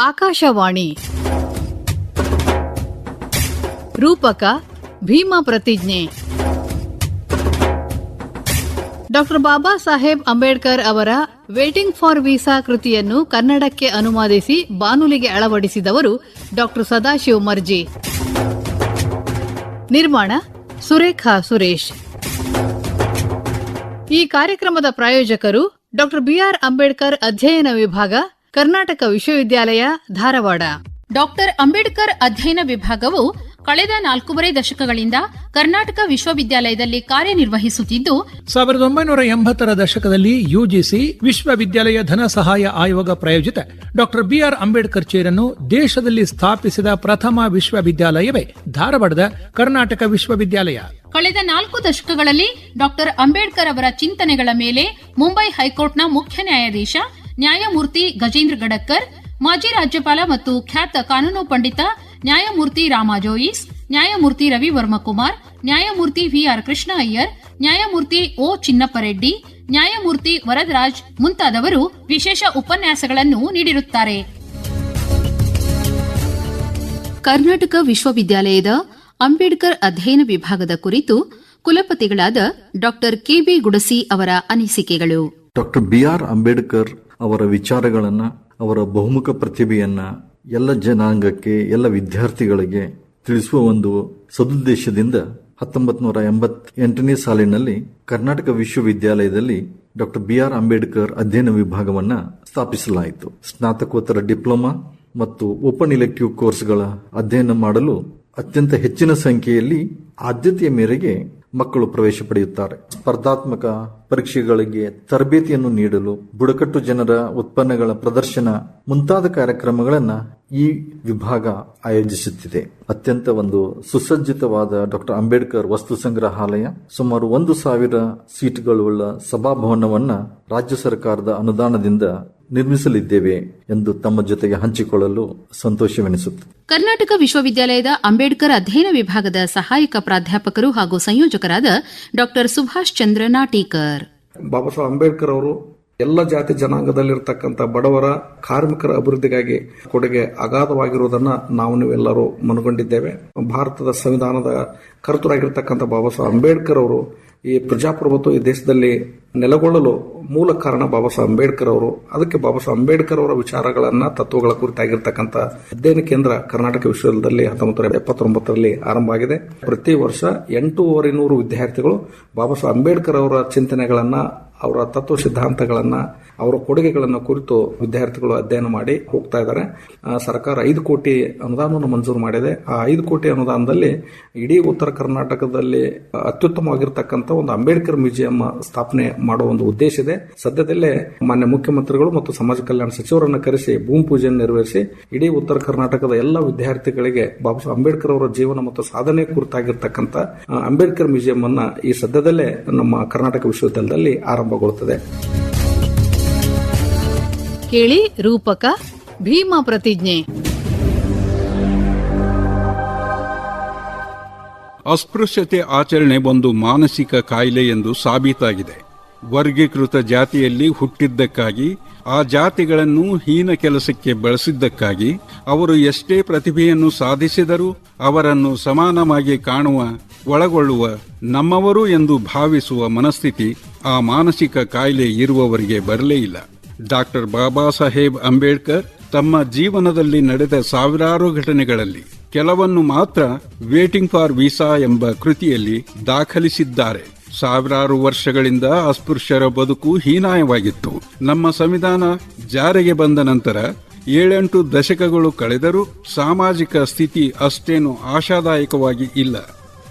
ಆಕಾಶವಾಣಿ. ರೂಪಕ ಭೀಮಾ ಪ್ರತಿಜ್ಞೆ. ಡಾಕ್ಟರ್ ಬಾಬಾ ಸಾಹೇಬ್ ಅಂಬೇಡ್ಕರ್ ಅವರ ವೇಟಿಂಗ್ ಫಾರ್ ವೀಸಾ ಕೃತಿಯನ್ನು ಕನ್ನಡಕ್ಕೆ ಅನುವಾದಿಸಿ ಬಾನುಲಿಗೆ ಅಳವಡಿಸಿದವರು ಡಾಕ್ಟರ್ ಸದಾಶಿವ ಮರ್ಜಿ. ನಿರ್ಮಾಣ ಸುರೇಖಾ ಸುರೇಶ್. ಈ ಕಾರ್ಯಕ್ರಮದ ಪ್ರಾಯೋಜಕರು ಡಾಕ್ಟರ್ ಬಿಆರ್ ಅಂಬೇಡ್ಕರ್ ಅಧ್ಯಯನ ವಿಭಾಗ ಕರ್ನಾಟಕ ವಿಶ್ವವಿದ್ಯಾಲಯ ಧಾರವಾಡ. ಡಾಕ್ಟರ್ ಅಂಬೇಡ್ಕರ್ ಅಧ್ಯಯನ ವಿಭಾಗವು ಕಳೆದ ನಾಲ್ಕೂವರೆ ದಶಕಗಳಿಂದ ಕರ್ನಾಟಕ ವಿಶ್ವವಿದ್ಯಾಲಯದಲ್ಲಿ ಕಾರ್ಯನಿರ್ವಹಿಸುತ್ತಿದ್ದು ಸಾವಿರದ ಒಂಬೈನೂರ ಎಂಬತ್ತರ ದಶಕದಲ್ಲಿ ಯುಜಿಸಿ ವಿಶ್ವವಿದ್ಯಾಲಯ ಧನ ಸಹಾಯ ಆಯೋಗ ಪ್ರಾಯೋಜಿತ ಡಾಕ್ಟರ್ ಬಿಆರ್ ಅಂಬೇಡ್ಕರ್ ಚೇರನ್ನು ದೇಶದಲ್ಲಿ ಸ್ಥಾಪಿಸಿದ ಪ್ರಥಮ ವಿಶ್ವವಿದ್ಯಾಲಯವೇ ಧಾರವಾಡದ ಕರ್ನಾಟಕ ವಿಶ್ವವಿದ್ಯಾಲಯ. ಕಳೆದ ನಾಲ್ಕು ದಶಕಗಳಲ್ಲಿ ಡಾಕ್ಟರ್ ಅಂಬೇಡ್ಕರ್ ಅವರ ಚಿಂತನೆಗಳ ಮೇಲೆ ಮುಂಬೈ ಹೈಕೋರ್ಟ್ನ ಮುಖ್ಯ ನ್ಯಾಯಾಧೀಶ ನ್ಯಾಯಮೂರ್ತಿ ಗಜೇಂದ್ರ ಗಡಕ್ಕರ್ ಮಾಜಿ ರಾಜ್ಯಪಾಲ ಮತ್ತು ಖ್ಯಾತ ಕಾನೂನು ಪಂಡಿತ ನ್ಯಾಯಮೂರ್ತಿ ರಾಮಾ ಜೋಯಿಸ್ ನ್ಯಾಯಮೂರ್ತಿ ರವಿ ವರ್ಮಕುಮಾರ್ ನ್ಯಾಯಮೂರ್ತಿ ವಿಆರ್ ಕೃಷ್ಣ ಅಯ್ಯರ್ ನ್ಯಾಯಮೂರ್ತಿ ಒ ಚಿನ್ನಪ್ಪರೆಡ್ಡಿ ನ್ಯಾಯಮೂರ್ತಿ ವರದರಾಜ್ ಮುಂತಾದವರು ವಿಶೇಷ ಉಪನ್ಯಾಸಗಳನ್ನು ನೀಡಿರುತ್ತಾರೆ. ಕರ್ನಾಟಕ ವಿಶ್ವವಿದ್ಯಾಲಯದ ಅಂಬೇಡ್ಕರ್ ಅಧ್ಯಯನ ವಿಭಾಗದ ಕುರಿತು ಕುಲಪತಿಗಳಾದ ಡಾಕ್ಟರ್ ಕೆಬಿ ಗುಡಸಿ ಅವರ ಅನಿಸಿಕೆಗಳು. ಡಾಕ್ಟರ್ ಬಿ ಆರ್ ಅಂಬೇಡ್ಕರ್ ಅವರ ವಿಚಾರಗಳನ್ನು, ಅವರ ಬಹುಮುಖ ಪ್ರತಿಭೆಯನ್ನು ಎಲ್ಲ ಜನಾಂಗಕ್ಕೆ, ಎಲ್ಲ ವಿದ್ಯಾರ್ಥಿಗಳಿಗೆ ತಿಳಿಸುವ ಒಂದು ಸದುದ್ದೇಶದಿಂದ ಹತ್ತೊಂಬತ್ತು ನೂರ ಎಂಬತ್ ಎಂಟನೇ ಸಾಲಿನಲ್ಲಿ ಕರ್ನಾಟಕ ವಿಶ್ವವಿದ್ಯಾಲಯದಲ್ಲಿ ಡಾಕ್ಟರ್ ಬಿ ಆರ್ ಅಂಬೇಡ್ಕರ್ ಅಧ್ಯಯನ ವಿಭಾಗವನ್ನು ಸ್ಥಾಪಿಸಲಾಯಿತು. ಸ್ನಾತಕೋತ್ತರ ಡಿಪ್ಲೊಮಾ ಮತ್ತು ಓಪನ್ ಇಲೆಕ್ಟಿವ್ ಕೋರ್ಸ್ಗಳ ಅಧ್ಯಯನ ಮಾಡಲು ಅತ್ಯಂತ ಹೆಚ್ಚಿನ ಸಂಖ್ಯೆಯಲ್ಲಿ ಆದ್ಯತೆಯ ಮೇರೆಗೆ ಮಕ್ಕಳು ಪ್ರವೇಶ ಪಡೆಯುತ್ತಾರೆ. ಸ್ಪರ್ಧಾತ್ಮಕ ಪರೀಕ್ಷೆಗಳಿಗೆ ತರಬೇತಿಯನ್ನು ನೀಡಲು ಬುಡಕಟ್ಟು ಜನರ ಉತ್ಪನ್ನಗಳ ಪ್ರದರ್ಶನ ಮುಂತಾದ ಕಾರ್ಯಕ್ರಮಗಳನ್ನು ಈ ವಿಭಾಗ ಆಯೋಜಿಸುತ್ತಿದೆ. ಅತ್ಯಂತ ಒಂದು ಸುಸಜ್ಜಿತವಾದ ಡಾಕ್ಟರ್ ಅಂಬೇಡ್ಕರ್ ವಸ್ತು ಸಂಗ್ರಹಾಲಯ, ಸುಮಾರು ಒಂದು ಸಾವಿರ ಸೀಟ್ಗಳುಳ್ಳ ಸಭಾಭವನವನ್ನ ರಾಜ್ಯ ಸರ್ಕಾರದ ಅನುದಾನದಿಂದ ನಿರ್ಮಿಸಲಿದ್ದೇವೆ ಎಂದು ತಮ್ಮ ಜೊತೆಗೆ ಹಂಚಿಕೊಳ್ಳಲು ಸಂತೋಷವೆನಿಸುತ್ತದೆ. ಕರ್ನಾಟಕ ವಿಶ್ವವಿದ್ಯಾಲಯದ ಅಂಬೇಡ್ಕರ್ ಅಧ್ಯಯನ ವಿಭಾಗದ ಸಹಾಯಕ ಪ್ರಾಧ್ಯಾಪಕರು ಹಾಗೂ ಸಂಯೋಜಕರಾದ ಡಾಕ್ಟರ್ ಸುಭಾಷ್ ಚಂದ್ರ ನಾಟೀಕರ್. ಬಾಬಾ ಸಾಹೇಬ್ ಅಂಬೇಡ್ಕರ್ ಅವರು ಎಲ್ಲ ಜಾತಿ ಜನಾಂಗದಲ್ಲಿರತಕ್ಕಂಥ ಬಡವರ ಕಾರ್ಮಿಕರ ಅಭಿವೃದ್ಧಿಗಾಗಿ ಕೊಡುಗೆ ಅಗಾಧವಾಗಿರುವುದನ್ನ ನಾವು ನೀವೆಲ್ಲರೂ ಮನಗೊಂಡಿದ್ದೇವೆ. ಭಾರತದ ಸಂವಿಧಾನದ ಕರ್ತರಾಗಿರ್ತಕ್ಕಂಥ ಬಾಬಾ ಸಾಹೇಬ್ ಅಂಬೇಡ್ಕರ್ ಅವರು ಈ ಪ್ರಜಾಪ್ರಭುತ್ವ ಈ ದೇಶದಲ್ಲಿ ನೆಲೆಗೊಳ್ಳಲು ಮೂಲ ಕಾರಣ ಬಾಬಾ ಸಾಹೇಬ್ ಅಂಬೇಡ್ಕರ್ ಅವರು. ಅದಕ್ಕೆ ಬಾಬಾ ಸಾಹೇಬ್ ಅಂಬೇಡ್ಕರ್ ಅವರ ವಿಚಾರಗಳನ್ನ, ತತ್ವಗಳ ಕುರಿತಾಗಿರ್ತಕ್ಕಂಥ ಅಧ್ಯಯನ ಕೇಂದ್ರ ಕರ್ನಾಟಕ ವಿಶ್ವವಿದ್ಯಾಲಯದಲ್ಲಿ ಹತ್ತೊಂಬತ್ತು ಎಪ್ಪತ್ತೊಂಬತ್ತರಲ್ಲಿ ಆರಂಭ ಆಗಿದೆ. ಪ್ರತಿ ವರ್ಷ ಎಂಟೂವರೆ ನೂರು ವಿದ್ಯಾರ್ಥಿಗಳು ಬಾಬಾ ಸಾಹೇಬ್ ಅಂಬೇಡ್ಕರ್ ಅವರ ಚಿಂತನೆಗಳನ್ನ, ಅವರ ತತ್ವ ಸಿದ್ಧಾಂತಗಳನ್ನ, ಅವರ ಕೊಡುಗೆಗಳನ್ನು ಕುರಿತು ವಿದ್ಯಾರ್ಥಿಗಳು ಅಧ್ಯಯನ ಮಾಡಿ ಹೋಗ್ತಾ ಇದ್ದಾರೆ. ಸರ್ಕಾರ ಐದು ಕೋಟಿ ಅನುದಾನವನ್ನು ಮಂಜೂರು ಮಾಡಿದೆ. ಆ ಐದು ಕೋಟಿ ಅನುದಾನದಲ್ಲಿ ಇಡೀ ಉತ್ತರ ಕರ್ನಾಟಕದಲ್ಲಿ ಅತ್ಯುತ್ತಮವಾಗಿರ್ತಕ್ಕಂಥ ಒಂದು ಅಂಬೇಡ್ಕರ್ ಮ್ಯೂಸಿಯಂ ಸ್ಥಾಪನೆ ಮಾಡುವ ಒಂದು ಉದ್ದೇಶ ಇದೆ. ಸದ್ಯದಲ್ಲೇ ಮಾನ್ಯ ಮುಖ್ಯಮಂತ್ರಿಗಳು ಮತ್ತು ಸಮಾಜ ಕಲ್ಯಾಣ ಸಚಿವರನ್ನು ಕರೆಸಿ ಭೂಮಿ ಪೂಜೆಯನ್ನು ನೆರವೇರಿಸಿ ಇಡೀ ಉತ್ತರ ಕರ್ನಾಟಕದ ಎಲ್ಲ ವಿದ್ಯಾರ್ಥಿಗಳಿಗೆ ಬಾಬಾ ಸಾಹೇಬ್ ಅಂಬೇಡ್ಕರ್ ಅವರ ಜೀವನ ಮತ್ತು ಸಾಧನೆ ಕುರಿತಾಗಿರ್ತಕ್ಕಂಥ ಅಂಬೇಡ್ಕರ್ ಮ್ಯೂಸಿಯಂ ಅನ್ನ ಈ ಸದ್ಯದಲ್ಲೇ ನಮ್ಮ ಕರ್ನಾಟಕ ವಿಶ್ವವಿದ್ಯಾಲಯದಲ್ಲಿ ಆರಂಭಗೊಳ್ಳುತ್ತದೆ. ಕೇಳಿ ರೂಪಕ ಭೀಮಾ ಪ್ರತಿಜ್ಞೆ. ಅಸ್ಪೃಶ್ಯತೆ ಆಚರಣೆ ಒಂದು ಮಾನಸಿಕ ಕಾಯಿಲೆ ಎಂದು ಸಾಬೀತಾಗಿದೆ. ವರ್ಗೀಕೃತ ಜಾತಿಯಲ್ಲಿ ಹುಟ್ಟಿದ್ದಕ್ಕಾಗಿ, ಆ ಜಾತಿಗಳನ್ನು ಹೀನ ಕೆಲಸಕ್ಕೆ ಬಳಸಿದ್ದಕ್ಕಾಗಿ, ಅವರು ಎಷ್ಟೇ ಪ್ರತಿಭೆಯನ್ನು ಸಾಧಿಸಿದರೂ ಅವರನ್ನು ಸಮಾನವಾಗಿ ಕಾಣುವ, ಒಳಗೊಳ್ಳುವ ನಮ್ಮವರು ಎಂದು ಭಾವಿಸುವ ಮನಸ್ಥಿತಿ ಆ ಮಾನಸಿಕ ಕಾಯಿಲೆ ಇರುವವರಿಗೆ ಬರಲೇ ಇಲ್ಲ. ಡಾಕ್ಟರ್ ಬಾಬಾ ಸಾಹೇಬ್ ಅಂಬೇಡ್ಕರ್ ತಮ್ಮ ಜೀವನದಲ್ಲಿ ನಡೆದ ಸಾವಿರಾರು ಘಟನೆಗಳಲ್ಲಿ ಕೆಲವನ್ನು ಮಾತ್ರ ವೇಟಿಂಗ್ ಫಾರ್ ವೀಸಾ ಎಂಬ ಕೃತಿಯಲ್ಲಿ ದಾಖಲಿಸಿದ್ದಾರೆ. ಸಾವಿರಾರು ವರ್ಷಗಳಿಂದ ಅಸ್ಪೃಶ್ಯರ ಬದುಕು ಹೀನಾಯವಾಗಿತ್ತು. ನಮ್ಮ ಸಂವಿಧಾನ ಜಾರಿಗೆ ಬಂದ ನಂತರ ಏಳೆಂಟು ದಶಕಗಳು ಕಳೆದರೂ ಸಾಮಾಜಿಕ ಸ್ಥಿತಿ ಅಷ್ಟೇನು ಆಶಾದಾಯಕವಾಗಿ ಇಲ್ಲ.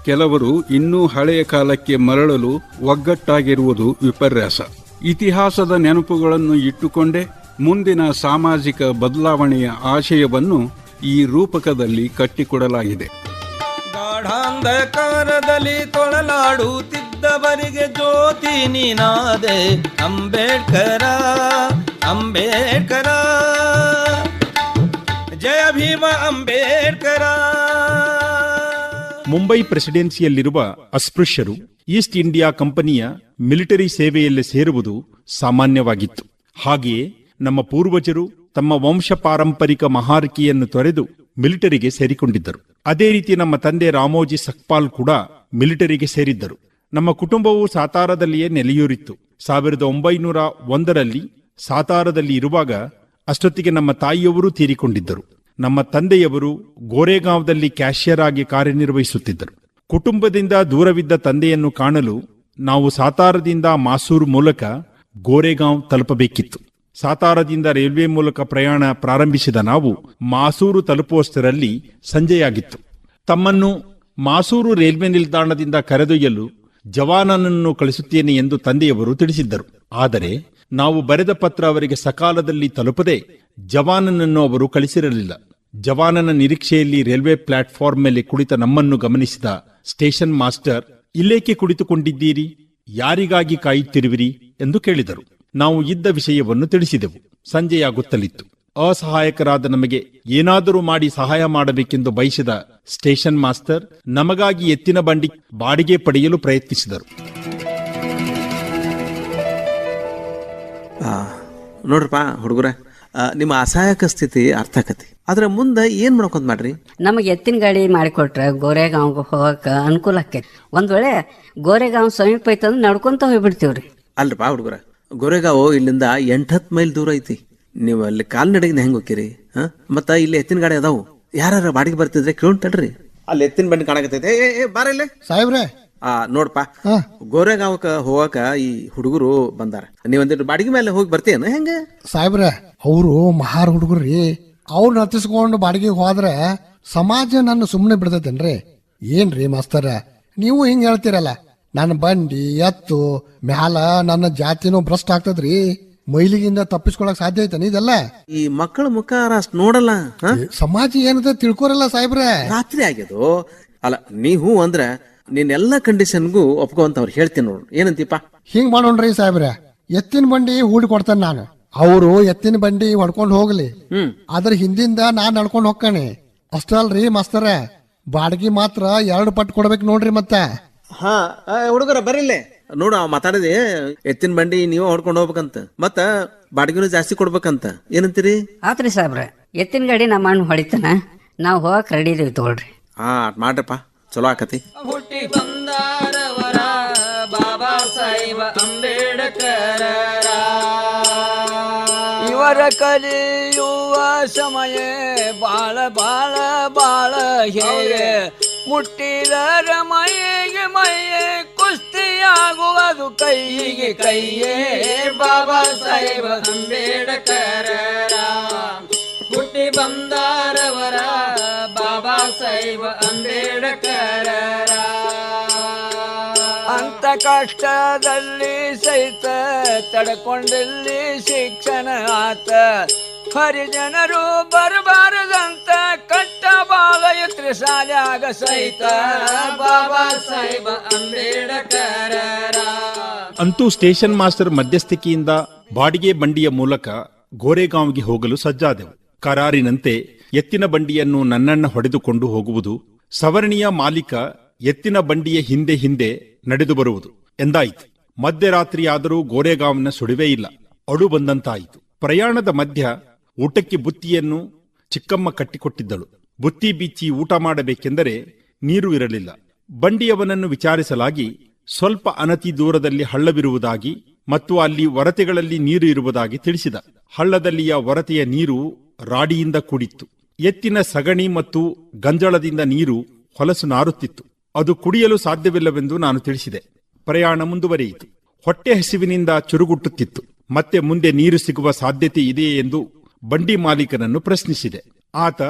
ಕೆಲವರು ಇನ್ನೂ ಹಳೆಯ ಕಾಲಕ್ಕೆ ಮರಳಲು ಒಗ್ಗಟ್ಟಾಗಿರುವುದು ವಿಪರ್ಯಾಸ. ಇತಿಹಾಸದ ನೆನಪುಗಳನ್ನು ಇಟ್ಟುಕೊಂಡೇ ಮುಂದಿನ ಸಾಮಾಜಿಕ ಬದಲಾವಣೆಯ ಆಶಯವನ್ನು ಈ ರೂಪಕದಲ್ಲಿ ಕಟ್ಟಿಕೊಡಲಾಗಿದೆ. ತೊಳಲಾಡುತ್ತಿದ್ದವರಿಗೆ ಜ್ಯೋತಿ ನೀನಾದೆ. ಅಂಬೇಡ್ಕರ ಅಂಬೇಡ್ಕರ. ಜಯ ಭೀಮ ಅಂಬೇಡ್ಕರ. ಮುಂಬೈ ಪ್ರೆಸಿಡೆನ್ಸಿಯಲ್ಲಿರುವ ಅಸ್ಪೃಶ್ಯರು ಈಸ್ಟ್ ಇಂಡಿಯಾ ಕಂಪನಿಯ ಮಿಲಿಟರಿ ಸೇವೆಯಲ್ಲಿ ಸೇರುವುದು ಸಾಮಾನ್ಯವಾಗಿತ್ತು. ಹಾಗೆಯೇ ನಮ್ಮ ಪೂರ್ವಜರು ತಮ್ಮ ವಂಶ ಪಾರಂಪರಿಕ ಮಹಾರಿಕೆಯನ್ನು ತೊರೆದು ಮಿಲಿಟರಿಗೆ ಸೇರಿಕೊಂಡಿದ್ದರು. ಅದೇ ರೀತಿ ನಮ್ಮ ತಂದೆ ರಾಮೋಜಿ ಸಕ್ಪಾಲ್ ಕೂಡ ಮಿಲಿಟರಿಗೆ ಸೇರಿದ್ದರು. ನಮ್ಮ ಕುಟುಂಬವು ಸಾತಾರದಲ್ಲಿಯೇ ನೆಲೆಯೂರಿತ್ತು. ಸಾವಿರದ ಒಂಬೈನೂರ ಒಂದರಲ್ಲಿ ಸಾತಾರದಲ್ಲಿ ಇರುವಾಗ ಅಷ್ಟೊತ್ತಿಗೆ ನಮ್ಮ ತಾಯಿಯವರು ತೀರಿಕೊಂಡಿದ್ದರು. ನಮ್ಮ ತಂದೆಯವರು ಗೋರೆಗಾಂವ್ದಲ್ಲಿ ಕ್ಯಾಶಿಯರ್ ಆಗಿ ಕಾರ್ಯನಿರ್ವಹಿಸುತ್ತಿದ್ದರು. ಕುಟುಂಬದಿಂದ ದೂರವಿದ್ದ ತಂದೆಯನ್ನು ಕಾಣಲು ನಾವು ಸಾತಾರದಿಂದ ಮಾಸೂರು ಮೂಲಕ ಗೋರೆಗಾಂವ್ ತಲುಪಬೇಕಿತ್ತು. ಸಾತಾರದಿಂದ ರೈಲ್ವೆ ಮೂಲಕ ಪ್ರಯಾಣ ಪ್ರಾರಂಭಿಸಿದ ನಾವು ಮಾಸೂರು ತಲುಪುವಷ್ಟರಲ್ಲಿ ಸಂಜೆಯಾಗಿತ್ತು. ತಮ್ಮನ್ನು ಮಾಸೂರು ರೈಲ್ವೆ ನಿಲ್ದಾಣದಿಂದ ಕರೆದೊಯ್ಯಲು ಜವಾನನನ್ನು ಕಳಿಸುತ್ತೇನೆ ಎಂದು ತಂದೆಯವರು ತಿಳಿಸಿದ್ದರು. ಆದರೆ ನಾವು ಬರೆದ ಪತ್ರ ಅವರಿಗೆ ಸಕಾಲದಲ್ಲಿ ತಲುಪದೆ ಜವಾನನನ್ನು ಅವರು ಕಳಿಸಿರಲಿಲ್ಲ. ಜವಾನನ ನಿರೀಕ್ಷೆಯಲ್ಲಿ ರೈಲ್ವೆ ಪ್ಲಾಟ್ಫಾರ್ಮ್ ಮೇಲೆ ಕುಳಿತ ನಮ್ಮನ್ನು ಗಮನಿಸಿದ ಸ್ಟೇಷನ್ ಮಾಸ್ಟರ್, ಇಲ್ಲೇಕೆ ಕುಳಿತುಕೊಂಡಿದ್ದೀರಿ? ಯಾರಿಗಾಗಿ ಕಾಯುತ್ತಿರುವಿರಿ? ಎಂದು ಕೇಳಿದರು. ನಾವು ಇದ್ದ ವಿಷಯವನ್ನು ತಿಳಿಸಿದೆವು. ಸಂಜೆಯಾಗುತ್ತಲಿತ್ತು. ಅಸಹಾಯಕರಾದ ನಮಗೆ ಏನಾದರೂ ಮಾಡಿ ಸಹಾಯ ಮಾಡಬೇಕೆಂದು ಬಯಸಿದ ಸ್ಟೇಷನ್ ಮಾಸ್ಟರ್ ನಮಗಾಗಿ ಎತ್ತಿನ ಬಂಡಿ ಬಾಡಿಗೆ ಪಡೆಯಲು ಪ್ರಯತ್ನಿಸಿದರು. ಆ, ನೋಡ್ರಪ್ಪ ಹುಡುಗರ ನಿಮ್ಮ ಅಸಹಾಯಕ ಸ್ಥಿತಿ ಅರ್ಥ ಆಕತಿ. ಆದ್ರೆ ಮುಂದೆ ಏನ್ ಮಾಡ್ಕೊಂತ ಮಾಡ್ರಿ? ನಮಗೆ ಎತ್ತಿನ ಗಾಡಿ ಮಾಡಿಕೊಟ್ರೆ ಗೋರೆಗಾಂವ್ಗೆ ಹೋಗಕ್ಕೆ ಅನುಕೂಲ ಆಕೈತಿ. ಒಂದ್ ವೇಳೆ ಗೋರೆಗಾಂವ್ ಸಮೀಪ ಐತಂದ್ರೆ ನಡ್ಕೊಂತ ಹೋಗ್ಬಿಡ್ತೀವ್ರಿ. ಅಲ್ರಪ್ಪ ಹುಡುಗರ ಗೊರೆಗಾವು ಇಲ್ಲಿಂದ ಎಂಟತ್ತು ಮೈಲ್ ದೂರ ಐತಿ. ನೀವು ಅಲ್ಲಿ ಕಾಲ್ನಡಿಗೆನ ಹೆಂಗ್ ಹೋಗಿರಿ ಹಾಂ? ಮತ್ತ ಇಲ್ಲಿ ಎತ್ತಿನ ಗಾಡಿ ಅದಾವು. ಯಾರ ಬಾಡಿಗೆ ಬರ್ತಿದ್ರೆ ಕೇಳ್ತಡ್ರಿ ಅಲ್ಲಿ ಎತ್ತಿನ ಬಂಡಿ ಕಾಣಕತ್ತೈತೆ. ಏ, ಏ ಬಾರ ಇಲ್ಲೇ. ಸಾಹೇಬ್ರೆ. ಆ ನೋಡ್ಪ. ಗೋರೆಗಾಂವಕ್ಕ ಹೋಗಾಕ ಈ ಹುಡುಗರು ಬಂದಾರ. ನೀವೊಂದಿಟ್ಟು ಬಾಡಿಗೆ ಮೇಲೆ ಹೋಗಿ ಬರ್ತೀಯನ ಹೆಂಗ? ಸಾಹೇಬ್ರ ಅವರು ಮಹಾರ್ ಹುಡುಗರ್ರಿ ಅವ್ರನ್ನ ಹತ್ತಿಸ್ಕೊಂಡು ಬಾಡಿಗೆ ಹೋದ್ರೆ ಸಮಾಜ ನನ್ನ ಸುಮ್ಮನೆ ಬಿಡ್ತೈತೇನ್ರಿ? ಏನ್ರಿ ಮಾಸ್ತರ? ನೀವು ಹಿಂಗ್ ಹೇಳ್ತೀರಲ್ಲ ನನ್ನ ಬಂಡಿ ಎತ್ತು ಮ್ಯಾಲ ನನ್ನ ಜಾತಿನೂ ಭ್ರಷ್ಟ ಆಗ್ತದ್ರಿ. ಮೈಲಿಗಿಂದ ತಪ್ಪಿಸ್ಕೊಳಕ್ ಸಾಧ್ಯ ಐತನ? ಇದೆಲ್ಲ? ಈ ಮಕ್ಕಳ ಮುಖ ಅಷ್ಟು ನೋಡಲ್ಲ ಹಾ? ಸಮಾಜ ಏನಂತ ತಿಳ್ಕೊರಲ್ಲ ಸಾಹೇಬ್ರೆ. ರಾತ್ರಿ ಆಗ್ಯದು. ಅಲ್ಲ ನೀವು ಅಂದ್ರ ನಿನ್ನೆಲ್ಲ ಕಂಡೀಷನ್ಗೂ ಒಪ್ಕೋಂತ ಅವ್ರು ಹೇಳ್ತೀನಿ ನೋಡು. ಏನಂತೀಪ ಹಿಂಗ್ ಮಾಡೋಣ್ರಿ ಸಾಹೇಬ್ರೆ. ಎತ್ತಿನ ಬಂಡಿ ಹೂಡಿ ಕೊಡ್ತೇನೆ ನಾನು. ಅವರು ಎತ್ತಿನ ಬಂಡಿ ಹೊಡ್ಕೊಂಡು ಹೋಗ್ಲಿ. ಹ್ಮ್. ಅದ್ರ ಹಿಂದಿಂದ ನಾನ್ ನಡ್ಕೊಂಡು ಹೋಗ್ತಾನೆ ಅಷ್ಟ ರೀ ಮಾಸ್ತರ. ಬಾಡಿಗೆ ಮಾತ್ರ ಎರಡು ಪಟ್ಟು ಕೊಡ್ಬೇಕು ನೋಡ್ರಿ ಮತ್ತೆ. ಹಾ ಹುಡುಗರ ಬರಿಲ್ಲೇ ನೋಡು ಅವ್ ಮಾತಾಡಿದೆ ಎತ್ತಿನ ಬಂಡಿ ನೀವು ಹೊಡ್ಕೊಂಡು ಹೋಗ್ಬೇಕಂತ. ಮತ್ತ ಬಾಡಿಗೆನೂ ಜಾಸ್ತಿ ಕೊಡ್ಬೇಕಂತ. ಏನಂತೀರಿ? ಆತ್ರಿ ಸಾಬ್ರ ಎತ್ತಿನ ಗಾಡಿ ನಮ್ಮ ಅಣ್ಣ ಹೊಡಿತಾನ. ನಾವು ಹೋಗಕ್ ರೆಡಿ ಇದೀವಿ ತಗೊಳ್ರಿ. ಹಾ ಮಾಡ್ರಪ್ಪ. ಚಲೋ ಆಕತಿ. ಹುಟ್ಟಿ ಬಂದಾರವರ ಬಾಬಾ ಸಾಹೇಬ ಅಂಬೇಡ್ಕರ ಇವರ ಕಲಿಯುವ ಸಮಯ ಬಾಳ ಬಾಳ ಬಾಳ ಹೇಗೆ ಮುಟ್ಟಿದರ ಮೈಗೆ ಮೈಯೇ ಕುಸ್ತಿಯಾಗುವುದು ಕೈಗೆ ಕೈಯೇ. ಬಾಬಾ ಸಾಹೇಬ ಅಂಬೇಡ್ಕರ ಹುಟ್ಟಿ ಬಂದಾರವರ. ಬಾಬಾ ಸಾಹೇಬ ಅಂಬೇಡ್ಕರ ಅಂತ ಕಷ್ಟದಲ್ಲಿ ಸಹಿತ ತಡ್ಕೊಂಡಲ್ಲಿ ಶಿಕ್ಷಣ ಆತ. ಹರಿಜನರು ಬರಬಾರದು. ಶಾಲ್ಯಾಗ ಸಹಿತ ಬಾಬಾ ಸಾಹೇಬ ಅಂಬೇಡ್ಕರ ಅಂತೂ ಸ್ಟೇಷನ್ ಮಾಸ್ಟರ್ ಮಧ್ಯಸ್ಥಿಕೆಯಿಂದ ಬಾಡಿಗೆ ಬಂಡಿಯ ಮೂಲಕ ಗೋರೆಗಾಂವ್ಗೆ ಹೋಗಲು ಸಜ್ಜಾದೆವು. ಕರಾರಿನಂತೆ ಎತ್ತಿನ ಬಂಡಿಯನ್ನು ನನ್ನನ್ನ ಹೊಡೆದುಕೊಂಡು ಹೋಗುವುದು ಸವರ್ಣಿಯ ಮಾಲೀಕ ಎತ್ತಿನ ಬಂಡಿಯ ಹಿಂದೆ ಹಿಂದೆ ನಡೆದು ಬರುವುದು ಎಂದಾಯಿತು. ಮಧ್ಯರಾತ್ರಿಯಾದರೂ ಗೋರೆಗಾಂವ್ನ ಸುಡಿವೇ ಇಲ್ಲ. ಅಡು ಬಂದಂತಾಯಿತು. ಪ್ರಯಾಣದ ಮಧ್ಯ ಊಟಕ್ಕೆ ಬುತ್ತಿಯನ್ನು ಚಿಕ್ಕಮ್ಮ ಕಟ್ಟಿಕೊಟ್ಟಿದ್ದಳು. ಬುತ್ತಿ ಬಿಚ್ಚಿ ಊಟ ಮಾಡಬೇಕೆಂದರೆ ನೀರು ಇರಲಿಲ್ಲ. ಬಂಡಿಯವನನ್ನು ವಿಚಾರಿಸಲಾಗಿ ಸ್ವಲ್ಪ ಅನತಿ ದೂರದಲ್ಲಿ ಹಳ್ಳವಿರುವುದಾಗಿ ಮತ್ತು ಅಲ್ಲಿ ಒರತೆಗಳಲ್ಲಿ ನೀರು ಇರುವುದಾಗಿ ತಿಳಿಸಿದ. ಹಳ್ಳದಲ್ಲಿಯ ಒರತೆಯ ನೀರು ರಾಡಿಯಿಂದ ಕೂಡಿತ್ತು. ಎತ್ತಿನ ಸಗಣಿ ಮತ್ತು ಗಂಜಳದಿಂದ ನೀರು ಹೊಲಸು ನಾರುತ್ತಿತ್ತು. ಅದು ಕುಡಿಯಲು ಸಾಧ್ಯವಿಲ್ಲವೆಂದು ನಾನು ತಿಳಿಸಿದೆ. ಪ್ರಯಾಣ ಮುಂದುವರಿಯಿತು. ಹೊಟ್ಟೆ ಹಸಿವಿನಿಂದ ಚುರುಗುಟ್ಟುತ್ತಿತ್ತು ಮತ್ತೆ ಮುಂದೆ ನೀರು ಸಿಗುವ ಸಾಧ್ಯತೆ ಇದೆಯೇ ಎಂದು ಬಂಡಿ ಮಾಲೀಕನನ್ನು ಪ್ರಶ್ನಿಸಿದೆ. ಆತ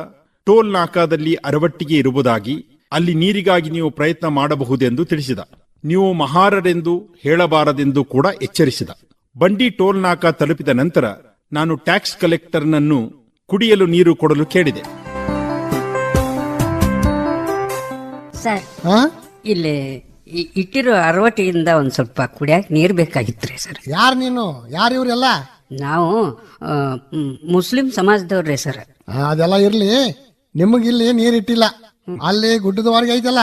ಟೋಲ್ ನಾಕಾದಲ್ಲಿ ಅರವಟ್ಟಿಗೆ ಇರುವುದಾಗಿ ಅಲ್ಲಿ ನೀರಿಗಾಗಿ ನೀವು ಪ್ರಯತ್ನ ಮಾಡಬಹುದೆಂದು ತಿಳಿಸಿದ. ನೀವು ಮಹಾರರೆಂದು ಹೇಳಬಾರದೆಂದು ಕೂಡ ಎಚ್ಚರಿಸಿದ. ಬಂಡಿ ಟೋಲ್ ನಾಕಾ ತಲುಪಿದ ನಂತರ ನಾನು ಟ್ಯಾಕ್ಸ್ ಕಲೆಕ್ಟರ್ನನ್ನು ಕುಡಿಯಲು ನೀರು ಕೊಡಲು ಕೇಳಿದೆ. ಸರ್ ಹಾ ಇಲ್ಲಿ ಇ- ಇಟ್ಟಿರೋ ಅರವಟ್ಟಿಯಿಂದ ಒಂದ್ ಸ್ವಲ್ಪ ಕುಡಿಯಾಕ ನೀರ್ ಬೇಕಾಗಿತ್ರಿ ಸರ್. ಯಾರು ನೀನು? ಯಾರು ಇವರೆಲ್ಲ? ನಾವು ಆ, ಮ್, ಮುಸ್ಲಿಂ ಸಮಾಜದವ್ರಿ ಸರ್. ಆ, ಅದೆಲ್ಲ ಇರ್ಲಿ. ನಿಮಗಿಲ್ಲಿ ನೀರ್ ಇಟ್ಟಿಲ್ಲ. ಅಲ್ಲಿ ಗುಡ್ಡದವರೆಗೆ ಐತಲ್ಲ?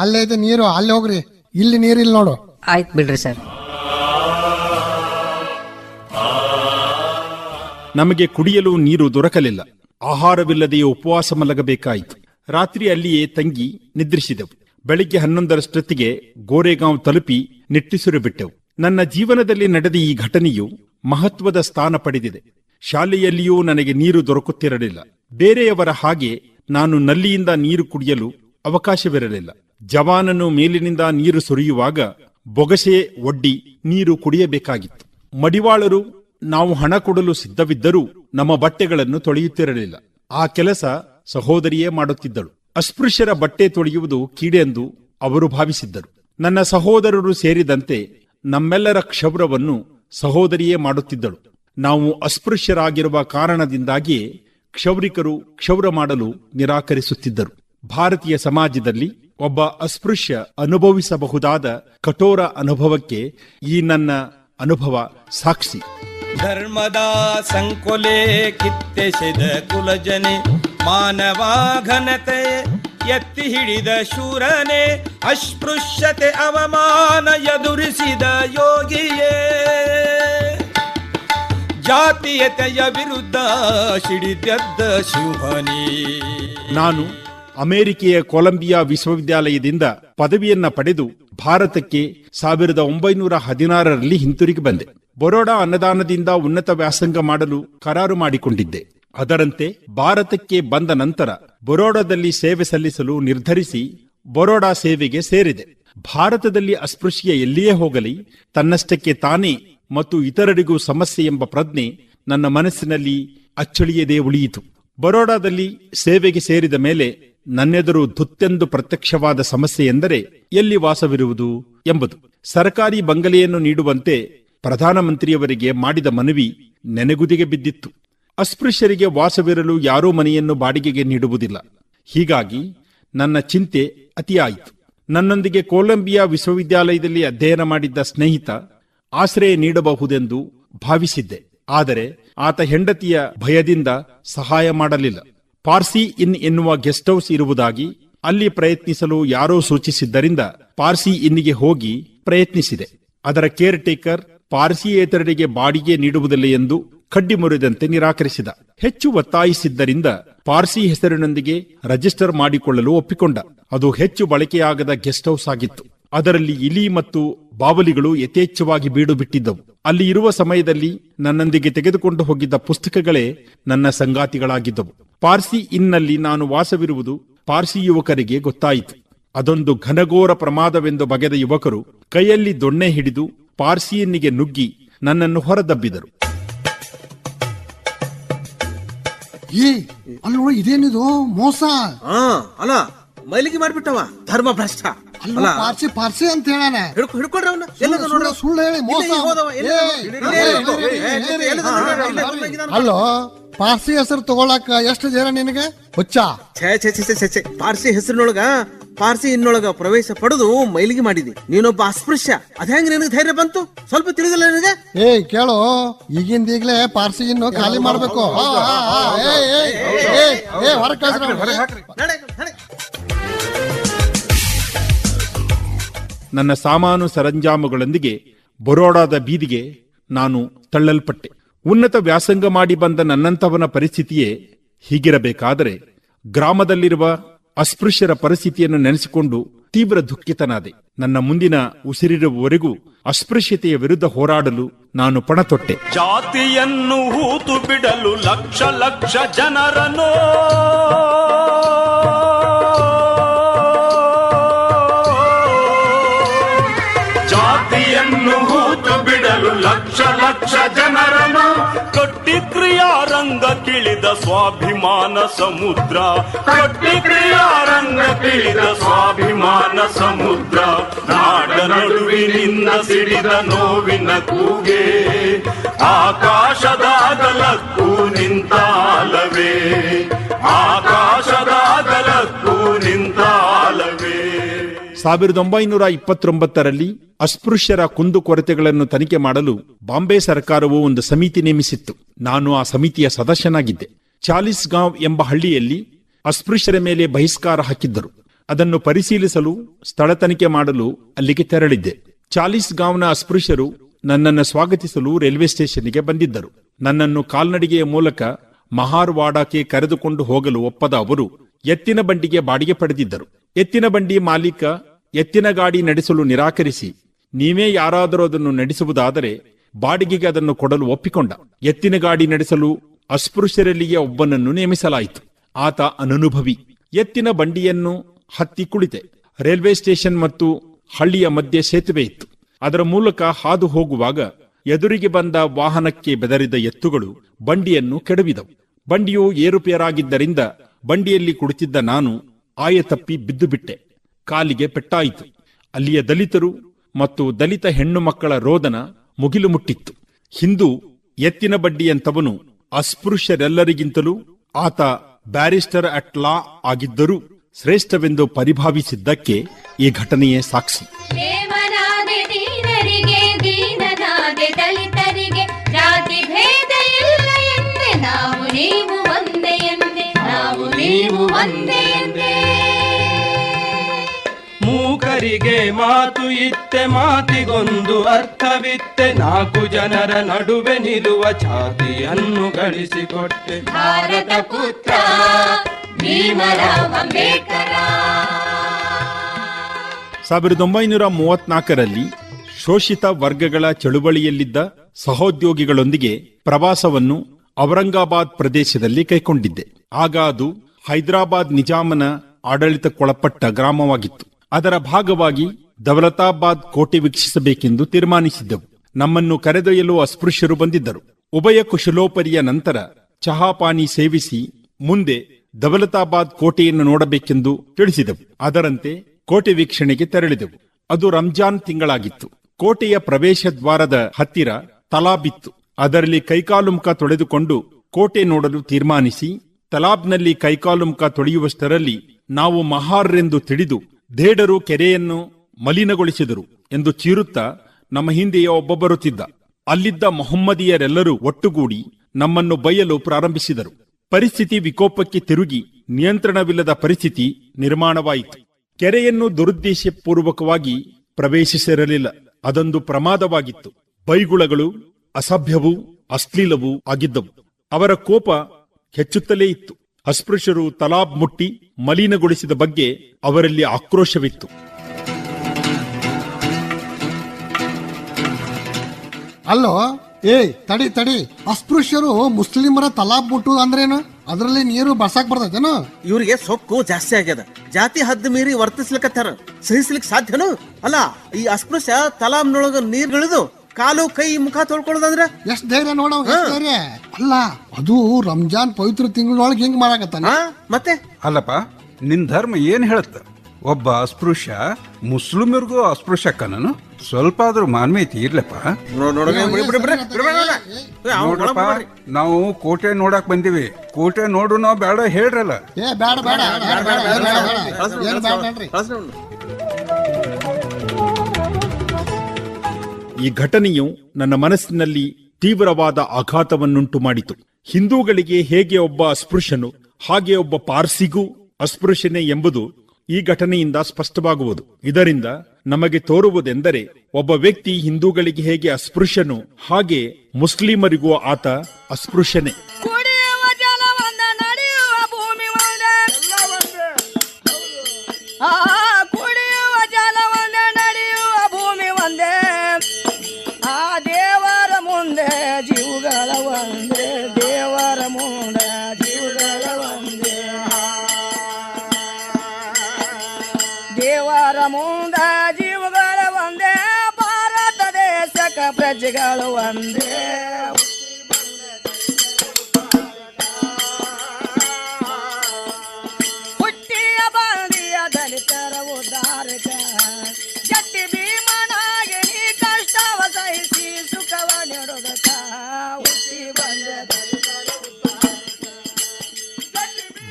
ಅಲ್ಲೇ ಐತೆ ನೀರು ಅಲ್ಲಿ ಹೋಗ್ರಿ. ಇಲ್ಲಿ ನೀರಿಲ್ಲ ನೋಡು. ಆಯ್ತು ಬಿಡ್ರಿ ಸರ್. ನಮಗೆ ಕುಡಿಯಲು ನೀರು ದೊರಕಲಿಲ್ಲ. ಆಹಾರವಿಲ್ಲದೆಯೇ ಉಪವಾಸ ಮಲಗಬೇಕಾಯಿತು. ರಾತ್ರಿ ಅಲ್ಲಿಯೇ ತಂಗಿ ನಿದ್ರಿಸಿದೆವು. ಬೆಳಿಗ್ಗೆ ಹನ್ನೊಂದರಷ್ಟೊತ್ತಿಗೆ ಗೋರೆಗಾಂವ್ ತಲುಪಿ ನಿಟ್ಟುಸಿರು ಬಿಟ್ಟೆವು. ನನ್ನ ಜೀವನದಲ್ಲಿ ನಡೆದ ಈ ಘಟನೆಯು ಮಹತ್ವದ ಸ್ಥಾನ ಪಡೆದಿದೆ. ಶಾಲೆಯಲ್ಲಿಯೂ ನನಗೆ ನೀರು ದೊರಕುತ್ತಿರಲಿಲ್ಲ. ಬೇರೆಯವರ ಹಾಗೆ ನಾನು ನಲ್ಲಿಯಿಂದ ನೀರು ಕುಡಿಯಲು ಅವಕಾಶವಿರಲಿಲ್ಲ. ಜವಾನನು ಮೇಲಿನಿಂದ ನೀರು ಸುರಿಯುವಾಗ ಬೊಗಸೆ ಒಡ್ಡಿ ನೀರು ಕುಡಿಯಬೇಕಾಗಿತ್ತು. ಮಡಿವಾಳರು ನಾವು ಹಣ ಕೊಡಲು ಸಿದ್ಧವಿದ್ದರೂ ನಮ್ಮ ಬಟ್ಟೆಗಳನ್ನು ತೊಳೆಯುತ್ತಿರಲಿಲ್ಲ. ಆ ಕೆಲಸ ಸಹೋದರಿಯೇ ಮಾಡುತ್ತಿದ್ದಳು. ಅಸ್ಪೃಶ್ಯರ ಬಟ್ಟೆ ತೊಳೆಯುವುದು ಕೀಡೆಂದು ಅವರು ಭಾವಿಸಿದ್ದರು. ನನ್ನ ಸಹೋದರರು ಸೇರಿದಂತೆ ನಮ್ಮೆಲ್ಲರ ಕ್ಷೌರವನ್ನು ಸಹೋದರಿಯೇ ಮಾಡುತ್ತಿದ್ದಳು. ನಾವು ಅಸ್ಪೃಶ್ಯರಾಗಿರುವ ಕಾರಣದಿಂದಾಗಿಯೇ ಕ್ಷೌರಿಕರು ಕ್ಷೌರ ಮಾಡಲು ನಿರಾಕರಿಸುತ್ತಿದ್ದರು. ಭಾರತೀಯ ಸಮಾಜದಲ್ಲಿ ಒಬ್ಬ ಅಸ್ಪೃಶ್ಯ ಅನುಭವಿಸಬಹುದಾದ ಕಠೋರ ಅನುಭವಕ್ಕೆ ಈ ನನ್ನ ಅನುಭವ ಸಾಕ್ಷಿ. ಧರ್ಮದ ಸಂಕೊಲೆ ಕಿತ್ತೆಸೆದ ಕುಲಜನೆ, ಮಾನವ ಘನತೆ ಎತ್ತಿ ಹಿಡಿದ ಶೂರನೆ, ಅಸ್ಪೃಶ್ಯತೆ ಅವಮಾನ ಎದುರಿಸಿದ ಯೋಗಿಯೇ. ಜಾತೀಯತೆಯ ವಿರುದ್ಧ ಸಿಡಿದೆದ್ದ ಶಿವನಿ. ನಾನು ಅಮೆರಿಕೆಯ ಕೊಲಂಬಿಯಾ ವಿಶ್ವವಿದ್ಯಾಲಯದಿಂದ ಪದವಿಯನ್ನ ಪಡೆದು ಭಾರತಕ್ಕೆ ಸಾವಿರದ ಒಂಬೈನೂರ ಹದಿನಾರರಲ್ಲಿ ಹಿಂತಿರುಗಿ ಬಂದೆ. ಬರೋಡಾ ಅನ್ನದಾನದಿಂದ ಉನ್ನತ ವ್ಯಾಸಂಗ ಮಾಡಲು ಕರಾರು ಮಾಡಿಕೊಂಡಿದ್ದೆ. ಅದರಂತೆ ಭಾರತಕ್ಕೆ ಬಂದ ನಂತರ ಬರೋಡಾದಲ್ಲಿ ಸೇವೆ ಸಲ್ಲಿಸಲು ನಿರ್ಧರಿಸಿ ಬರೋಡಾ ಸೇವೆಗೆ ಸೇರಿದೆ. ಭಾರತದಲ್ಲಿ ಅಸ್ಪೃಶ್ಯ ಎಲ್ಲಿಯೇ ಹೋಗಲಿ, ತನ್ನಷ್ಟಕ್ಕೆ ತಾನೇ ಮತ್ತು ಇತರರಿಗೂ ಸಮಸ್ಯೆ ಎಂಬ ಪ್ರಜ್ಞೆ ನನ್ನ ಮನಸ್ಸಿನಲ್ಲಿ ಅಚ್ಚಳಿಯದೇ ಉಳಿಯಿತು. ಬರೋಡಾದಲ್ಲಿ ಸೇವೆಗೆ ಸೇರಿದ ಮೇಲೆ ನನ್ನೆದುರು ಧುತ್ತೆಂದು ಪ್ರತ್ಯಕ್ಷವಾದ ಸಮಸ್ಯೆ ಎಂದರೆ ಎಲ್ಲಿ ವಾಸವಿರುವುದು ಎಂಬುದು. ಸರ್ಕಾರಿ ಬಂಗಲೆಯನ್ನು ನೀಡುವಂತೆ ಪ್ರಧಾನಮಂತ್ರಿಯವರಿಗೆ ಮಾಡಿದ ಮನವಿ ನೆನೆಗುದಿಗೆ ಬಿದ್ದಿತ್ತು. ಅಸ್ಪೃಶ್ಯರಿಗೆ ವಾಸವಿರಲು ಯಾರೂ ಮನೆಯನ್ನು ಬಾಡಿಗೆಗೆ ನೀಡುವುದಿಲ್ಲ. ಹೀಗಾಗಿ ನನ್ನ ಚಿಂತೆ ಅತಿಯಾಯಿತು. ನನ್ನೊಂದಿಗೆ ಕೊಲಂಬಿಯಾ ವಿಶ್ವವಿದ್ಯಾಲಯದಲ್ಲಿ ಅಧ್ಯಯನ ಮಾಡಿದ್ದ ಸ್ನೇಹಿತ ಆಶ್ರಯ ನೀಡಬಹುದೆಂದು ಭಾವಿಸಿದ್ದೆ. ಆದರೆ ಆತ ಹೆಂಡತಿಯ ಭಯದಿಂದ ಸಹಾಯ ಮಾಡಲಿಲ್ಲ. ಪಾರ್ಸಿ ಇನ್ ಎನ್ನುವ ಗೆಸ್ಟ್ ಹೌಸ್ ಇರುವುದಾಗಿ ಅಲ್ಲಿ ಪ್ರಯತ್ನಿಸಲು ಯಾರೋ ಸೂಚಿಸಿದ್ದರಿಂದ ಪಾರ್ಸಿ ಇನ್ನಿಗೆ ಹೋಗಿ ಪ್ರಯತ್ನಿಸಿದೆ. ಅದರ ಕೇರ್ ಟೇಕರ್ ಪಾರ್ಸಿಯೇತರರಿಗೆ ಬಾಡಿಗೆ ನೀಡುವುದಿಲ್ಲ ಎಂದು ಕಡ್ಡಿ ಮುರಿದಂತೆ ನಿರಾಕರಿಸಿದ. ಹೆಚ್ಚು ಒತ್ತಾಯಿಸಿದ್ದರಿಂದ ಪಾರ್ಸಿ ಹೆಸರಿನೊಂದಿಗೆ ರಿಜಿಸ್ಟರ್ ಮಾಡಿಕೊಳ್ಳಲು ಒಪ್ಪಿಕೊಂಡ. ಅದು ಹೆಚ್ಚು ಬಳಕೆಯಾಗದ ಗೆಸ್ಟ್ ಹೌಸ್ ಆಗಿತ್ತು. ಅದರಲ್ಲಿ ಇಲಿ ಮತ್ತು ಬಾವಲಿಗಳು ಯಥೇಚ್ಛವಾಗಿ ಬೀಡು ಬಿಟ್ಟಿದ್ದವು ಅಲ್ಲಿ ಇರುವ ಸಮಯದಲ್ಲಿ ನನ್ನೊಂದಿಗೆ ತೆಗೆದುಕೊಂಡು ಹೋಗಿದ್ದ ಪುಸ್ತಕಗಳೇ ನನ್ನ ಸಂಗಾತಿಗಳಾಗಿದ್ದವು. ಪಾರ್ಸಿ ಇನ್ನಲ್ಲಿ ನಾನು ವಾಸವಿರುವುದು ಪಾರ್ಸಿ ಯುವಕರಿಗೆ ಗೊತ್ತಾಯಿತು. ಅದೊಂದು ಘನಘೋರ ಪ್ರಮಾದವೆಂದು ಬಗೆದ ಯುವಕರು ಕೈಯಲ್ಲಿ ದೊಣ್ಣೆ ಹಿಡಿದು ಪಾರ್ಸಿಯನ್ನಿಗೆ ನುಗ್ಗಿ ನನ್ನನ್ನು ಹೊರದಬ್ಬಿದರು. ಏ ಅಲ್ಲೋ ಇದೇನಿದು? ಮೋಸ. ಹಾ ಅಲ್ಲ ಮೈಲಿಗೆ ಮಾಡಿಬಿಟ್ಟವ ಧರ್ಮ ಭ್ರಷ್ಟ ಅಲ್ಲ ಪಾರ್ಸಿ ಪಾರ್ಸಿ ಅಂತ ಹೇಳಾನ ಹಿಡ್ಕೊ ಹಿಡ್ಕೊಡ್ರಿ ಎಲ್ಲ ಸುಳ್ಳು ಸುಳ್ಳು ಹೇಳಿ ಮೋಸ ಹಲೋ ಅಲ್ಲೋ ಪಾರ್ಸಿ ಹೆಸರು ತಗೊಳಕ ಎಷ್ಟು ಜನ ನಿನಗೆ ಹುಚ್ಚ ಛೇ ಛೇ ಛೇ ಛೇ, ಛೇ ಪಾರ್ಸಿ ಹೆಸರಿನೊಳಗ ಪಾರ್ಸಿ ಇನ್ನೊಳಗ ಪ್ರವೇಶ ಪಡೆದು ಮೈಲಿಗೆ ಮಾಡಿದಿ ನೀನೊಬ್ಬ ಅಸ್ಪೃಶ್ಯ ಅದ ಹೆಂಗ್ ನಿನಗೆ ಧೈರ್ಯ ಬಂತು ಸ್ವಲ್ಪ ತಿಳಿದಿಲ್ಲ ನಿನಗೆ ಏ ಕೇಳು ಈಗಿಂದ ಈಗ್ಲೇ ಪಾರ್ಸಿ ಇನ್ನು ಖಾಲಿ ಮಾಡ್ಬೇಕು ಹೊರ ಕಳ್ಸ್ರಿ ನನ್ನ ಸಾಮಾನು ಸರಂಜಾಮುಗಳೊಂದಿಗೆ ಬರೋಡಾದ ಬೀದಿಗೆ ನಾನು ತಳ್ಳಲ್ಪಟ್ಟೆ. ಉನ್ನತ ವ್ಯಾಸಂಗ ಮಾಡಿ ಬಂದ ನನ್ನಂಥವನ ಪರಿಸ್ಥಿತಿಯೇ ಹೀಗಿರಬೇಕಾದರೆ ಗ್ರಾಮದಲ್ಲಿರುವ ಅಸ್ಪೃಶ್ಯರ ಪರಿಸ್ಥಿತಿಯನ್ನು ನೆನೆಸಿಕೊಂಡು ತೀವ್ರ ದುಃಖಿತನಾದೆ. ನನ್ನ ಮುಂದಿನ ಉಸಿರಿರುವವರೆಗೂ ಅಸ್ಪೃಶ್ಯತೆಯ ವಿರುದ್ಧ ಹೋರಾಡಲು ನಾನು ಪಣತೊಟ್ಟೆ. ಜಾತಿಯನ್ನು ಹೂತು ಬಿಡಲು ಲಕ್ಷ ಲಕ್ಷ ಜನರನ್ನು ಲಕ್ಷ ಜನರನ್ನು ಕಟ್ಟಿ ಕ್ರಿಯಾರಂಗ ಕಿಳಿದ ಸ್ವಾಭಿಮಾನ ಸಮುದ್ರ. ಕಟ್ಟಿ ಕ್ರಿಯಾರಂಗ ಕಿಳಿದ ಸ್ವಾಭಿಮಾನ ಸಮುದ್ರ. ನಾಡ ನಡುವಿನಿಂದ ಸಿಡಿದ ನೋವಿನ ಕೂಗೆ. ಆಕಾಶದ ಅಗಲಕ್ಕೂ ನಿಂತ ಅಲವೇ ಆಕಾಶದ ಅಗಲಕ್ಕೂ ನಿಂತ ಸಾವಿರದ ಒಂಬೈನೂರ ಇಪ್ಪತ್ತೊಂಬತ್ತರಲ್ಲಿ ಅಸ್ಪೃಶ್ಯರ ಕುಂದುಕೊರತೆಗಳನ್ನು ತನಿಖೆ ಮಾಡಲು ಬಾಂಬೆ ಸರ್ಕಾರವು ಒಂದು ಸಮಿತಿ ನೇಮಿಸಿತ್ತು. ನಾನು ಆ ಸಮಿತಿಯ ಸದಸ್ಯನಾಗಿದ್ದೆ. ಚಾಲಿಸ್ ಗಾಂವ್ ಎಂಬ ಹಳ್ಳಿಯಲ್ಲಿ ಅಸ್ಪೃಶ್ಯರ ಮೇಲೆ ಬಹಿಷ್ಕಾರ ಹಾಕಿದ್ದರು. ಅದನ್ನು ಪರಿಶೀಲಿಸಲು ಸ್ಥಳ ತನಿಖೆ ಮಾಡಲು ಅಲ್ಲಿಗೆ ತೆರಳಿದ್ದೆ. ಚಾಲಿಸ್ ಗಾಂವ್ನ ಅಸ್ಪೃಶ್ಯರು ನನ್ನನ್ನು ಸ್ವಾಗತಿಸಲು ರೈಲ್ವೆ ಸ್ಟೇಷನ್ಗೆ ಬಂದಿದ್ದರು. ನನ್ನನ್ನು ಕಾಲ್ನಡಿಗೆಯ ಮೂಲಕ ಮಹಾರ್ವಾಡಕ್ಕೆ ಕರೆದುಕೊಂಡು ಹೋಗಲು ಒಪ್ಪದ ಅವರು ಎತ್ತಿನ ಬಂಡಿಗೆ ಬಾಡಿಗೆ ಪಡೆದಿದ್ದರು. ಎತ್ತಿನ ಬಂಡಿ ಮಾಲೀಕ ಎತ್ತಿನ ಗಾಡಿ ನಡೆಸಲು ನಿರಾಕರಿಸಿ. ನೀವೇ ಯಾರಾದರೂ ಅದನ್ನು ನಡೆಸುವುದಾದರೆ ಬಾಡಿಗೆಗೆ ಅದನ್ನು ಕೊಡಲು ಒಪ್ಪಿಕೊಂಡ. ಎತ್ತಿನ ಗಾಡಿ ನಡೆಸಲು ಅಸ್ಪೃಶ್ಯರಲ್ಲಿಯೇ ಒಬ್ಬನನ್ನು ನೇಮಿಸಲಾಯಿತು. ಆತ ಅನನುಭವಿ. ಎತ್ತಿನ ಬಂಡಿಯನ್ನು ಹತ್ತಿ ಕುಳಿತೆ. ರೈಲ್ವೆ ಸ್ಟೇಷನ್ ಮತ್ತು ಹಳ್ಳಿಯ ಮಧ್ಯೆ ಸೇತುವೆ ಇತ್ತು. ಅದರ ಮೂಲಕ ಹಾದು ಹೋಗುವಾಗ ಎದುರಿಗೆ ಬಂದ ವಾಹನಕ್ಕೆ ಬೆದರಿದ ಎತ್ತುಗಳು ಬಂಡಿಯನ್ನು ಕೆಡವಿದವು. ಬಂಡಿಯು ಏರುಪೇರಾಗಿದ್ದರಿಂದ ಬಂಡಿಯಲ್ಲಿ ಕುಳಿತಿದ್ದ ನಾನು ಆಯತಪ್ಪಿ ಬಿದ್ದುಬಿಟ್ಟೆ. ಬಿದ್ದು ಬಿಟ್ಟೆ ಕಾಲಿಗೆ ಪೆಟ್ಟಾಯಿತು. ಅಲ್ಲಿಯ ದಲಿತರು ಮತ್ತು ದಲಿತ ಹೆಣ್ಣು ಮಕ್ಕಳ ರೋದನ ಮುಗಿಲು ಮುಟ್ಟಿತ್ತು. ಹಿಂದೂ ಎತ್ತಿನ ಬಡ್ಡಿಯಂತವನು ಅಸ್ಪೃಶ್ಯರೆಲ್ಲರಿಗಿಂತಲೂ ಆತ ಬ್ಯಾರಿಸ್ಟರ್ ಅಟ್ ಲಾ ಆಗಿದ್ದರೂ ಶ್ರೇಷ್ಠವೆಂದು ಪರಿಭಾವಿಸಿದ್ದಕ್ಕೆ ಈ ಘಟನೆಯೇ ಸಾಕ್ಷಿ. ಒಂದೇ ಮೂಕರಿಗೆ ಮಾತು ಇತ್ತೆ ಮಾತಿಗೊಂದು ಅರ್ಥವಿತ್ತೆ. ನಾಲ್ಕು ಜನರ ನಡುವೆ ನಿಲ್ಲುವ ಛಾತಿಯನ್ನು ಗಳಿಸಿಕೊಟ್ಟೆ. ಭಾರತ ಪುತ್ರ ಸಾವಿರದ ಒಂಬೈನೂರ ಮೂವತ್ನಾಲ್ಕರಲ್ಲಿ ಶೋಷಿತ ವರ್ಗಗಳ ಚಳುವಳಿಯಲ್ಲಿದ್ದ ಸಹೋದ್ಯೋಗಿಗಳೊಂದಿಗೆ ಪ್ರವಾಸವನ್ನು ಔರಂಗಾಬಾದ್ ಪ್ರದೇಶದಲ್ಲಿ ಕೈಗೊಂಡಿದ್ದೆ. ಆಗ ಅದು ಹೈದರಾಬಾದ್ ನಿಜಾಮನ ಆಡಳಿತಕ್ಕೊಳಪಟ್ಟ ಗ್ರಾಮವಾಗಿತ್ತು. ಅದರ ಭಾಗವಾಗಿ ದೌಲತಾಬಾದ್ ಕೋಟೆ ವೀಕ್ಷಿಸಬೇಕೆಂದು ತೀರ್ಮಾನಿಸಿದ್ದೆವು. ನಮ್ಮನ್ನು ಕರೆದೊಯ್ಯಲು ಅಸ್ಪೃಶ್ಯರು ಬಂದಿದ್ದರು. ಉಭಯ ಕುಶಲೋಪರಿಯ ನಂತರ ಚಹಾಪಾನಿ ಸೇವಿಸಿ ಮುಂದೆ ದೌಲತಾಬಾದ್ ಕೋಟೆಯನ್ನು ನೋಡಬೇಕೆಂದು ತಿಳಿಸಿದೆವು. ಅದರಂತೆ ಕೋಟೆ ವೀಕ್ಷಣೆಗೆ ತೆರಳಿದೆವು. ಅದು ರಂಜಾನ್ ತಿಂಗಳಾಗಿತ್ತು. ಕೋಟೆಯ ಪ್ರವೇಶ ದ್ವಾರದ ಹತ್ತಿರ ತಲಾಬಿತ್ತು ಅದರಲ್ಲಿ ಕೈಕಾಲು ಮುಖ ತೊಳೆದುಕೊಂಡು ಕೋಟೆ ನೋಡಲು ತೀರ್ಮಾನಿಸಿ, ತಲಾಬ್ನಲ್ಲಿ ಕೈಕಾಲು ಮುಖ ತೊಳೆಯುವಷ್ಟರಲ್ಲಿ ನಾವು ಮಹಾರ್ರೆಂದು ತಿಳಿದು ದೇಡರು ಕೆರೆಯನ್ನು ಮಲಿನಗೊಳಿಸಿದರು ಎಂದು ಚೀರುತ್ತಾ ನಮ್ಮ ಹಿಂದೆಯೇ ಒಬ್ಬ ಬರುತ್ತಿದ್ದ ಅಲ್ಲಿದ್ದ ಮೊಹಮ್ಮದಿಯರೆಲ್ಲರೂ ಒಟ್ಟುಗೂಡಿ ನಮ್ಮನ್ನು ಬೈಯಲು ಪ್ರಾರಂಭಿಸಿದರು. ಪರಿಸ್ಥಿತಿ ವಿಕೋಪಕ್ಕೆ ತಿರುಗಿ ನಿಯಂತ್ರಣವಿಲ್ಲದ ಪರಿಸ್ಥಿತಿ ನಿರ್ಮಾಣವಾಯಿತು. ಕೆರೆಯನ್ನು ದುರುದ್ದೇಶಪೂರ್ವಕವಾಗಿ ಪ್ರವೇಶಿಸಿರಲಿಲ್ಲ. ಅದೊಂದು ಪ್ರಮಾದವಾಗಿತ್ತು. ಬೈಗುಳಗಳು ಅಸಭ್ಯವೂ ಅಶ್ಲೀಲವೂ ಆಗಿದ್ದವು. ಅವರ ಕೋಪ ಹೆಚ್ಚುತ್ತಲೇ ಇತ್ತು. ಅಸ್ಪೃಶ್ಯರು ತಲಾಬ್ ಮುಟ್ಟಿ ಮಲಿನಗೊಳಿಸಿದ ಬಗ್ಗೆ ಅವರಲ್ಲಿ ಆಕ್ರೋಶವಿತ್ತು. ಅಲ್ಲೋ ಏ ತಡಿ ತಡಿ. ಅಸ್ಪೃಶ್ಯರು ಮುಸ್ಲಿಮರ ತಲಾಬ್ ಮುಟ್ಟುದು ಅಂದ್ರೇನು? ಅದರಲ್ಲಿ ನೀರು ಬಸಾಕ್ ಬರ್ತೈತೇನು? ಇವರಿಗೆ ಸೊಕ್ಕು ಜಾಸ್ತಿ ಆಗ್ಯದ. ಜಾತಿ ಹದ್ದು ಮೀರಿ ವರ್ತಿಸ್ಲಿಕತ್ತಾರ. ಸಹಿಸ್ಲಿಕ್ ಸಾಧ್ಯನು? ಅಲ್ಲ ಈ ಅಸ್ಪೃಶ್ಯ ತಲಾಬ್ನೊಳಗ ನೀರ್ಗಿಳಿದು ಕಾಲು ಕೈ ಮುಖ ತೊಳ್ಕೊಳ್ಳೋದಂದ್ರ? ಎಷ್ಟ್ ಧೈರ್ಯ ನೋಡವ್ ಧೈರ್ಯ. ಅಲ್ಲ ಅದು ರಂಜಾನ್ ಪವಿತ್ರ ತಿಂಗಳೊಳಗೆ ಹಿಂಗ್ ಮಾಡಾಕತ್ತಾನ? ಮತ್ತೆ? ಅಲ್ಲಪ್ಪ ನಿನ್ ಧರ್ಮ ಏನ್ ಹೇಳುತ್ತ? ಒಬ್ಬ ಅಸ್ಪೃಶ್ಯ ಮುಸ್ಲಿಮರಿಗೂ ಅಸ್ಪೃಶ್ಯಕ್ಕನನು ಸ್ವಲ್ಪ ಆದ್ರೂ ಮಾನ್ವೀಯತೆ ಇರ್ಲಪ್ಪ. ನಾವು ಕೋಟೆ ನೋಡಕ್ ಬಂದಿವಿ. ಕೋಟೆ ನೋಡು ನಾವು ಬೇಡ ಹೇಳ್ರಲ್ಲ. ಏ ಬೇಡ ಬೇಡ ಬೇಡ, ಬೇಡ, ಏನ್ ಬೇಡ, ಬೇಡ. ಏನ್ ಬೇಡ ನಡ್ರಿ. ಈ ಘಟನೆಯು ನನ್ನ ಮನಸ್ಸಿನಲ್ಲಿ ತೀವ್ರವಾದ ಆಘಾತವನ್ನುಂಟು ಮಾಡಿತು. ಹಿಂದೂಗಳಿಗೆ ಹೇಗೆ ಒಬ್ಬ ಅಸ್ಪೃಶ್ಯನು, ಹಾಗೆ ಒಬ್ಬ ಪಾರ್ಸಿಗೂ ಅಸ್ಪೃಶ್ಯನೇ ಎಂಬುದು ಈ ಘಟನೆಯಿಂದ ಸ್ಪಷ್ಟವಾಗುವುದು. ಇದರಿಂದ ನಮಗೆ ತೋರುವುದೆಂದರೆ, ಒಬ್ಬ ವ್ಯಕ್ತಿ ಹಿಂದೂಗಳಿಗೆ ಹೇಗೆ ಅಸ್ಪೃಶ್ಯನು, ಹಾಗೆ ಮುಸ್ಲಿಮರಿಗೂ ಆತ ಅಸ್ಪೃಶ್ಯನೇ. ಮುಂದೆ ಜೀವಗಳ ಒಂದೇ ಭಾರತ ದೇಶಕ ಪ್ರಜೆಗಳು ಒಂದೇ. ಹುಟ್ಟಿಯ ಬಾಂಧಿಯ ದಲಿತರ ಉದಾರಕ ಜಟ್ಟಿ ಭೀಮನಾಗಿ ನೀ ಕಷ್ಟವ ಸಹಿಸಿ ಸುಖವ ನೀಡುವುದಕ್ಕ ಹುಟ್ಟಿ ಬಂದ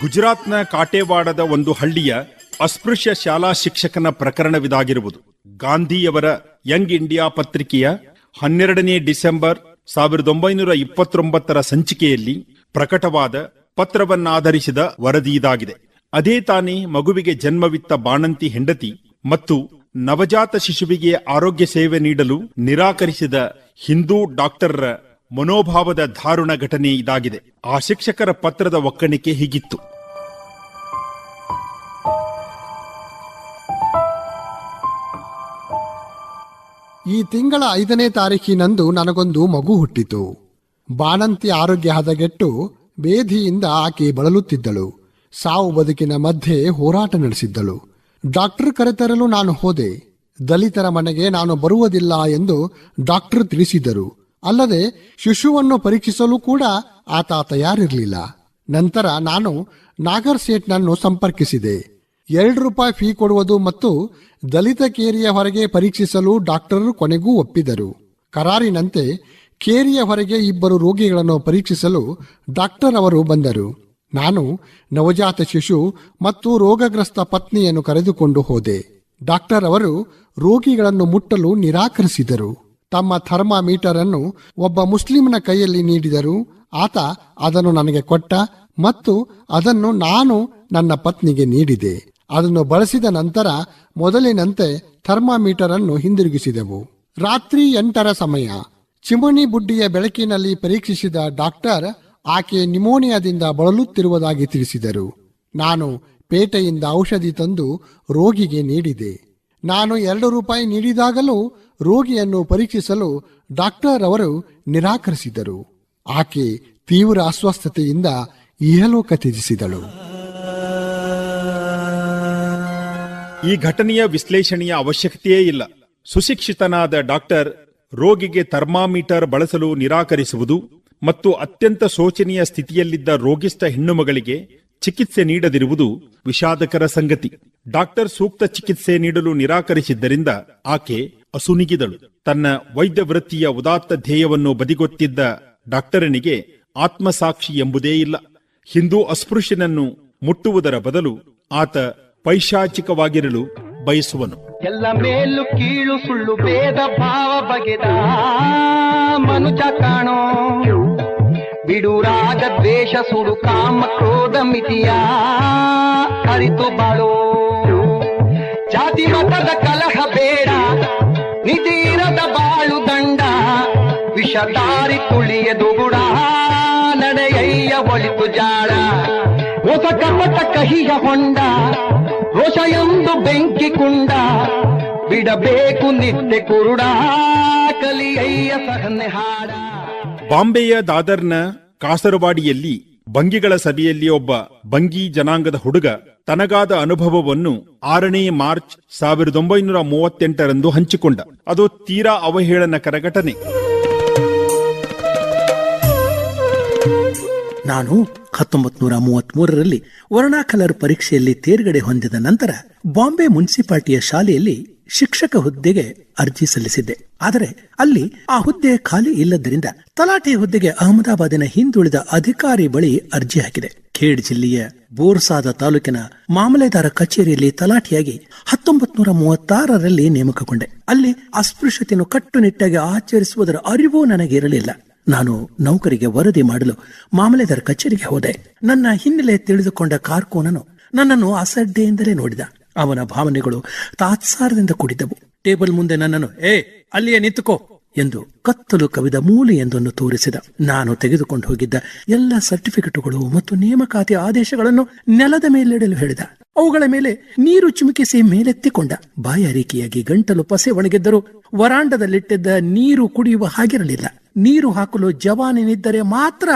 ಗುಜರಾತ್ನ ಕಾಟೇವಾಡದ ಒಂದು ಹಳ್ಳಿಯ ಅಸ್ಪೃಶ್ಯ ಶಾಲಾ ಶಿಕ್ಷಕನ ಪ್ರಕರಣವಿದಾಗಿರುವುದು. ಗಾಂಧಿಯವರ ಯಂಗ್ ಇಂಡಿಯಾ ಪತ್ರಿಕೆಯ ಹನ್ನೆರಡನೇ ಡಿಸೆಂಬರ್ ಸಾವಿರದ ಒಂಬೈನೂರ ಇಪ್ಪತ್ತೊಂಬತ್ತರ ಸಂಚಿಕೆಯಲ್ಲಿ ಪ್ರಕಟವಾದ ಪತ್ರವನ್ನಾಧರಿಸಿದ ವರದಿ ಇದಾಗಿದೆ. ಅದೇ ತಾನೇ ಮಗುವಿಗೆ ಜನ್ಮವಿತ್ತ ಬಾಣಂತಿ ಹೆಂಡತಿ ಮತ್ತು ನವಜಾತ ಶಿಶುವಿಗೆ ಆರೋಗ್ಯ ಸೇವೆ ನೀಡಲು ನಿರಾಕರಿಸಿದ ಹಿಂದೂ ಡಾಕ್ಟರ್ರ ಮನೋಭಾವದ ದಾರುಣ ಘಟನೆ ಇದಾಗಿದೆ. ಆ ಶಿಕ್ಷಕರ ಪತ್ರದ ಒಕ್ಕಣಿಕೆ ಹೀಗಿತ್ತು. ಈ ತಿಂಗಳ ಐದನೇ ತಾರೀಕಿನಂದು ನನಗೊಂದು ಮಗು ಹುಟ್ಟಿತು. ಬಾಣಂತಿ ಆರೋಗ್ಯ ಹದಗೆಟ್ಟು ಬೇಧಿಯಿಂದ ಆಕೆ ಬಳಲುತ್ತಿದ್ದಳು. ಸಾವು ಬದುಕಿನ ಮಧ್ಯೆ ಹೋರಾಟ ನಡೆಸಿದ್ದಳು. ಡಾಕ್ಟರ್ ಕರೆತರಲು ನಾನು ಹೋದೆ. ದಲಿತರ ಮನೆಗೆ ನಾನು ಬರುವುದಿಲ್ಲ ಎಂದು ಡಾಕ್ಟರ್ ತಿಳಿಸಿದರು. ಅಲ್ಲದೆ ಶಿಶುವನ್ನು ಪರೀಕ್ಷಿಸಲು ಕೂಡ ಆತ ತಯಾರಿರಲಿಲ್ಲ. ನಂತರ ನಾನು ನಾಗರ್ ಸೇಠ್ನನ್ನು ಸಂಪರ್ಕಿಸಿದೆ. ಎರಡು ರೂಪಾಯಿ ಫೀ ಕೊಡುವುದು ಮತ್ತು ದಲಿತ ಕೇರಿಯ ಹೊರಗೆ ಪರೀಕ್ಷಿಸಲು ಡಾಕ್ಟರ್ ಕೊನೆಗೂ ಒಪ್ಪಿದರು. ಕರಾರಿನಂತೆ ಕೇರಿಯ ಹೊರಗೆ ಇಬ್ಬರು ರೋಗಿಗಳನ್ನು ಪರೀಕ್ಷಿಸಲು ಡಾಕ್ಟರ್ ಅವರು ಬಂದರು. ನಾನು ನವಜಾತ ಶಿಶು ಮತ್ತು ರೋಗಗ್ರಸ್ತ ಪತ್ನಿಯನ್ನು ಕರೆದುಕೊಂಡು ಹೋದೆ. ಡಾಕ್ಟರ್ ಅವರು ರೋಗಿಗಳನ್ನು ಮುಟ್ಟಲು ನಿರಾಕರಿಸಿದರು. ತಮ್ಮ ಥರ್ಮಾಮೀಟರ್ ಅನ್ನು ಒಬ್ಬ ಮುಸ್ಲಿಮನ ಕೈಯಲ್ಲಿ ನೀಡಿದರು. ಆತ ಅದನ್ನು ನನಗೆ ಕೊಟ್ಟ ಮತ್ತು ಅದನ್ನು ನಾನು ನನ್ನ ಪತ್ನಿಗೆ ನೀಡಿದೆ. ಅದನ್ನು ಬಳಸಿದ ನಂತರ ಮೊದಲಿನಂತೆ ಥರ್ಮಾಮೀಟರ್ ಅನ್ನು ಹಿಂದಿರುಗಿಸಿದೆವು. ರಾತ್ರಿ ಎಂಟರ ಸಮಯ. ಚಿಮಣಿ ಬುಡ್ಡಿಯ ಬೆಳಕಿನಲ್ಲಿ ಪರೀಕ್ಷಿಸಿದ ಡಾಕ್ಟರ್ ಆಕೆ ನಿಮೋನಿಯಾದಿಂದ ಬಳಲುತ್ತಿರುವುದಾಗಿ ತಿಳಿಸಿದರು. ನಾನು ಪೇಟೆಯಿಂದ ಔಷಧಿ ತಂದು ರೋಗಿಗೆ ನೀಡಿದೆ. ನಾನು ಎರಡು ರೂಪಾಯಿ ನೀಡಿದಾಗಲೂ ರೋಗಿಯನ್ನು ಪರೀಕ್ಷಿಸಲು ಡಾಕ್ಟರ್ ಅವರು ನಿರಾಕರಿಸಿದರು. ಆಕೆ ತೀವ್ರ ಅಸ್ವಸ್ಥತೆಯಿಂದ ಇಹಲೋಕ ತ್ಯಜಿಸಿದಳು. ಈ ಘಟನೆಯ ವಿಶ್ಲೇಷಣೆಯ ಅವಶ್ಯಕತೆಯೇ ಇಲ್ಲ. ಸುಶಿಕ್ಷಿತನಾದ ಡಾಕ್ಟರ್ ರೋಗಿಗೆ ಥರ್ಮಾಮೀಟರ್ ಬಳಸಲು ನಿರಾಕರಿಸುವುದು ಮತ್ತು ಅತ್ಯಂತ ಶೋಚನೀಯ ಸ್ಥಿತಿಯಲ್ಲಿದ್ದ ರೋಗಿಸ್ಥ ಹೆಣ್ಣುಮಗಳಿಗೆ ಚಿಕಿತ್ಸೆ ನೀಡದಿರುವುದು ವಿಷಾದಕರ ಸಂಗತಿ. ಡಾಕ್ಟರ್ ಸೂಕ್ತ ಚಿಕಿತ್ಸೆ ನೀಡಲು ನಿರಾಕರಿಸಿದ್ದರಿಂದ ಆಕೆ ಅಸುನಿಗಿದಳು. ತನ್ನ ವೈದ್ಯ ವೃತ್ತಿಯ ಉದಾತ್ತ ಧ್ಯೇಯವನ್ನು ಬದಿಗೊತ್ತಿದ್ದ ಡಾಕ್ಟರನಿಗೆ ಆತ್ಮಸಾಕ್ಷಿ ಎಂಬುದೇ ಇಲ್ಲ. ಹಿಂದೂ ಅಸ್ಪೃಶ್ಯನನ್ನು ಮುಟ್ಟುವುದರ ಬದಲು ಆತ ಪೈಶಾಚಿಕವಾಗಿರಲು ಬಯಸುವನು. ಎಲ್ಲ ಮೇಲು ಕೀಳು ಸುಳ್ಳು ಭೇದ ಭಾವ ಬಗೆದ ಮನುಜ ಕಾಣೋ. ಬಿಡು ರಾಗ ದ್ವೇಷ ಸುಡು ಕಾಮ ಕ್ರೋಧ ಮಿತಿಯ ಅರಿತು ಬಾಳೋ. ಜಾತಿ ಮತದ ಕಲಹ ಬೇಡ ನಿಧಿರದ ಬಾಳು ದಂಡ. ವಿಷದಾರಿ ತುಳಿಯದು ಗುಡ, ನಡೆಯಯ್ಯ ಒಳಿತು ಜಾಡ ಹೊಸ ಕಪಟ ಕಹಿಯ ಹೊಂಡ ರೋಷ ಎಂದು ಬೆಂಕಿ ಕುಂಡ ಬಿಡಬೇಕು ನಿತ್ಯ ಕುರುಡ ಕಲಿಯಯ್ಯ ಸಹನೆ ಹಾಡ. ಬಾಂಬೆಯ ದಾದರ್ನ ಕಾಸರವಾಡಿಯಲ್ಲಿ ಬಂಗಿಗಳ ಸಭೆಯಲ್ಲಿ ಒಬ್ಬ ಬಂಗಿ ಜನಾಂಗದ ಹುಡುಗ ತನಗಾದ ಅನುಭವವನ್ನು ಆರನೇ ಮಾರ್ಚ್ ಸಾವಿರದ ಒಂಬೈನೂರ ಮೂವತ್ತೆಂಟರಂದು ಹಂಚಿಕೊಂಡ. ಅದು ತೀರಾ ಅವಹೇಳನಕರ ಘಟನೆ ನಾನು ಹತ್ತೊಂಬತ್ ನೂರ ಮೂವತ್ ಮೂರರಲ್ಲಿ ವರ್ಣಾ ಕಲರ್ ಪರೀಕ್ಷೆಯಲ್ಲಿ ತೇರ್ಗಡೆ ಹೊಂದಿದ ನಂತರ ಬಾಂಬೆ ಮುನ್ಸಿಪಾಲ್ಟಿಯ ಶಾಲೆಯಲ್ಲಿ ಶಿಕ್ಷಕ ಹುದ್ದೆಗೆ ಅರ್ಜಿ ಸಲ್ಲಿಸಿದ್ದೆ. ಆದರೆ ಅಲ್ಲಿ ಆ ಹುದ್ದೆ ಖಾಲಿ ಇಲ್ಲದ್ದರಿಂದ ತಲಾಟೆ ಹುದ್ದೆಗೆ ಅಹಮದಾಬಾದಿನ ಹಿಂದುಳಿದ ಅಧಿಕಾರಿ ಬಳಿ ಅರ್ಜಿ ಹಾಕಿದೆ. ಖೇಡ್ ಜಿಲ್ಲೆಯ ಬೋರ್ಸಾದ ತಾಲೂಕಿನ ಮಾಮಲೆದಾರ ಕಚೇರಿಯಲ್ಲಿ ತಲಾಟಿಯಾಗಿ ಹತ್ತೊಂಬತ್ ನೂರ ಮೂವತ್ತಾರರಲ್ಲಿ ನೇಮಕಗೊಂಡೆ. ಅಲ್ಲಿ ಅಸ್ಪೃಶ್ಯತೆಯನ್ನು ಕಟ್ಟುನಿಟ್ಟಾಗಿ ಆಚರಿಸುವುದರ ಅರಿವು ನನಗಿರಲಿಲ್ಲ. ನಾನು ನೌಕರಿಗೆ ವರದಿ ಮಾಡಲು ಮಾಮಲೆದಾರ ಕಚೇರಿಗೆ ಹೋದೆ. ನನ್ನ ಹಿನ್ನೆಲೆ ತಿಳಿದುಕೊಂಡ ಕಾರ್ಕೋನನು ನನ್ನನ್ನು ಅಸಡ್ಡೆಯಿಂದಲೇ ನೋಡಿದ. ಅವನ ಭಾವನೆಗಳು ತಾತ್ಸಾರದಿಂದ ಕೂಡಿದ್ದವು. ಟೇಬಲ್ ಮುಂದೆ ನನ್ನನ್ನು, ಏ, ಅಲ್ಲಿಯೇ ನಿಂತುಕೋ ಎಂದು ಕತ್ತಲು ಕವಿದ ಮೂಲೆಯೊಂದನ್ನು ತೋರಿಸಿದ. ನಾನು ತೆಗೆದುಕೊಂಡು ಹೋಗಿದ್ದ ಎಲ್ಲ ಸರ್ಟಿಫಿಕೇಟುಗಳು ಮತ್ತು ನೇಮಕಾತಿ ಆದೇಶಗಳನ್ನು ನೆಲದ ಮೇಲಿಡಲು ಹೇಳಿದ. ಅವುಗಳ ಮೇಲೆ ನೀರು ಚಿಮುಕಿಸಿ ಮೇಲೆತ್ತಿಕೊಂಡ ಬಾಯಾರಿಕೆಯಾಗಿ ಗಂಟಲು ಪಸೆ ಒಣಗಿದ್ದರೂ ವರಾಂಡದಲ್ಲಿಟ್ಟಿದ್ದ ನೀರು ಕುಡಿಯುವ ಹಾಗಿರಲಿಲ್ಲ. ನೀರು ಹಾಕಲು ಜವಾನಿನಿದ್ದರೆ ಮಾತ್ರ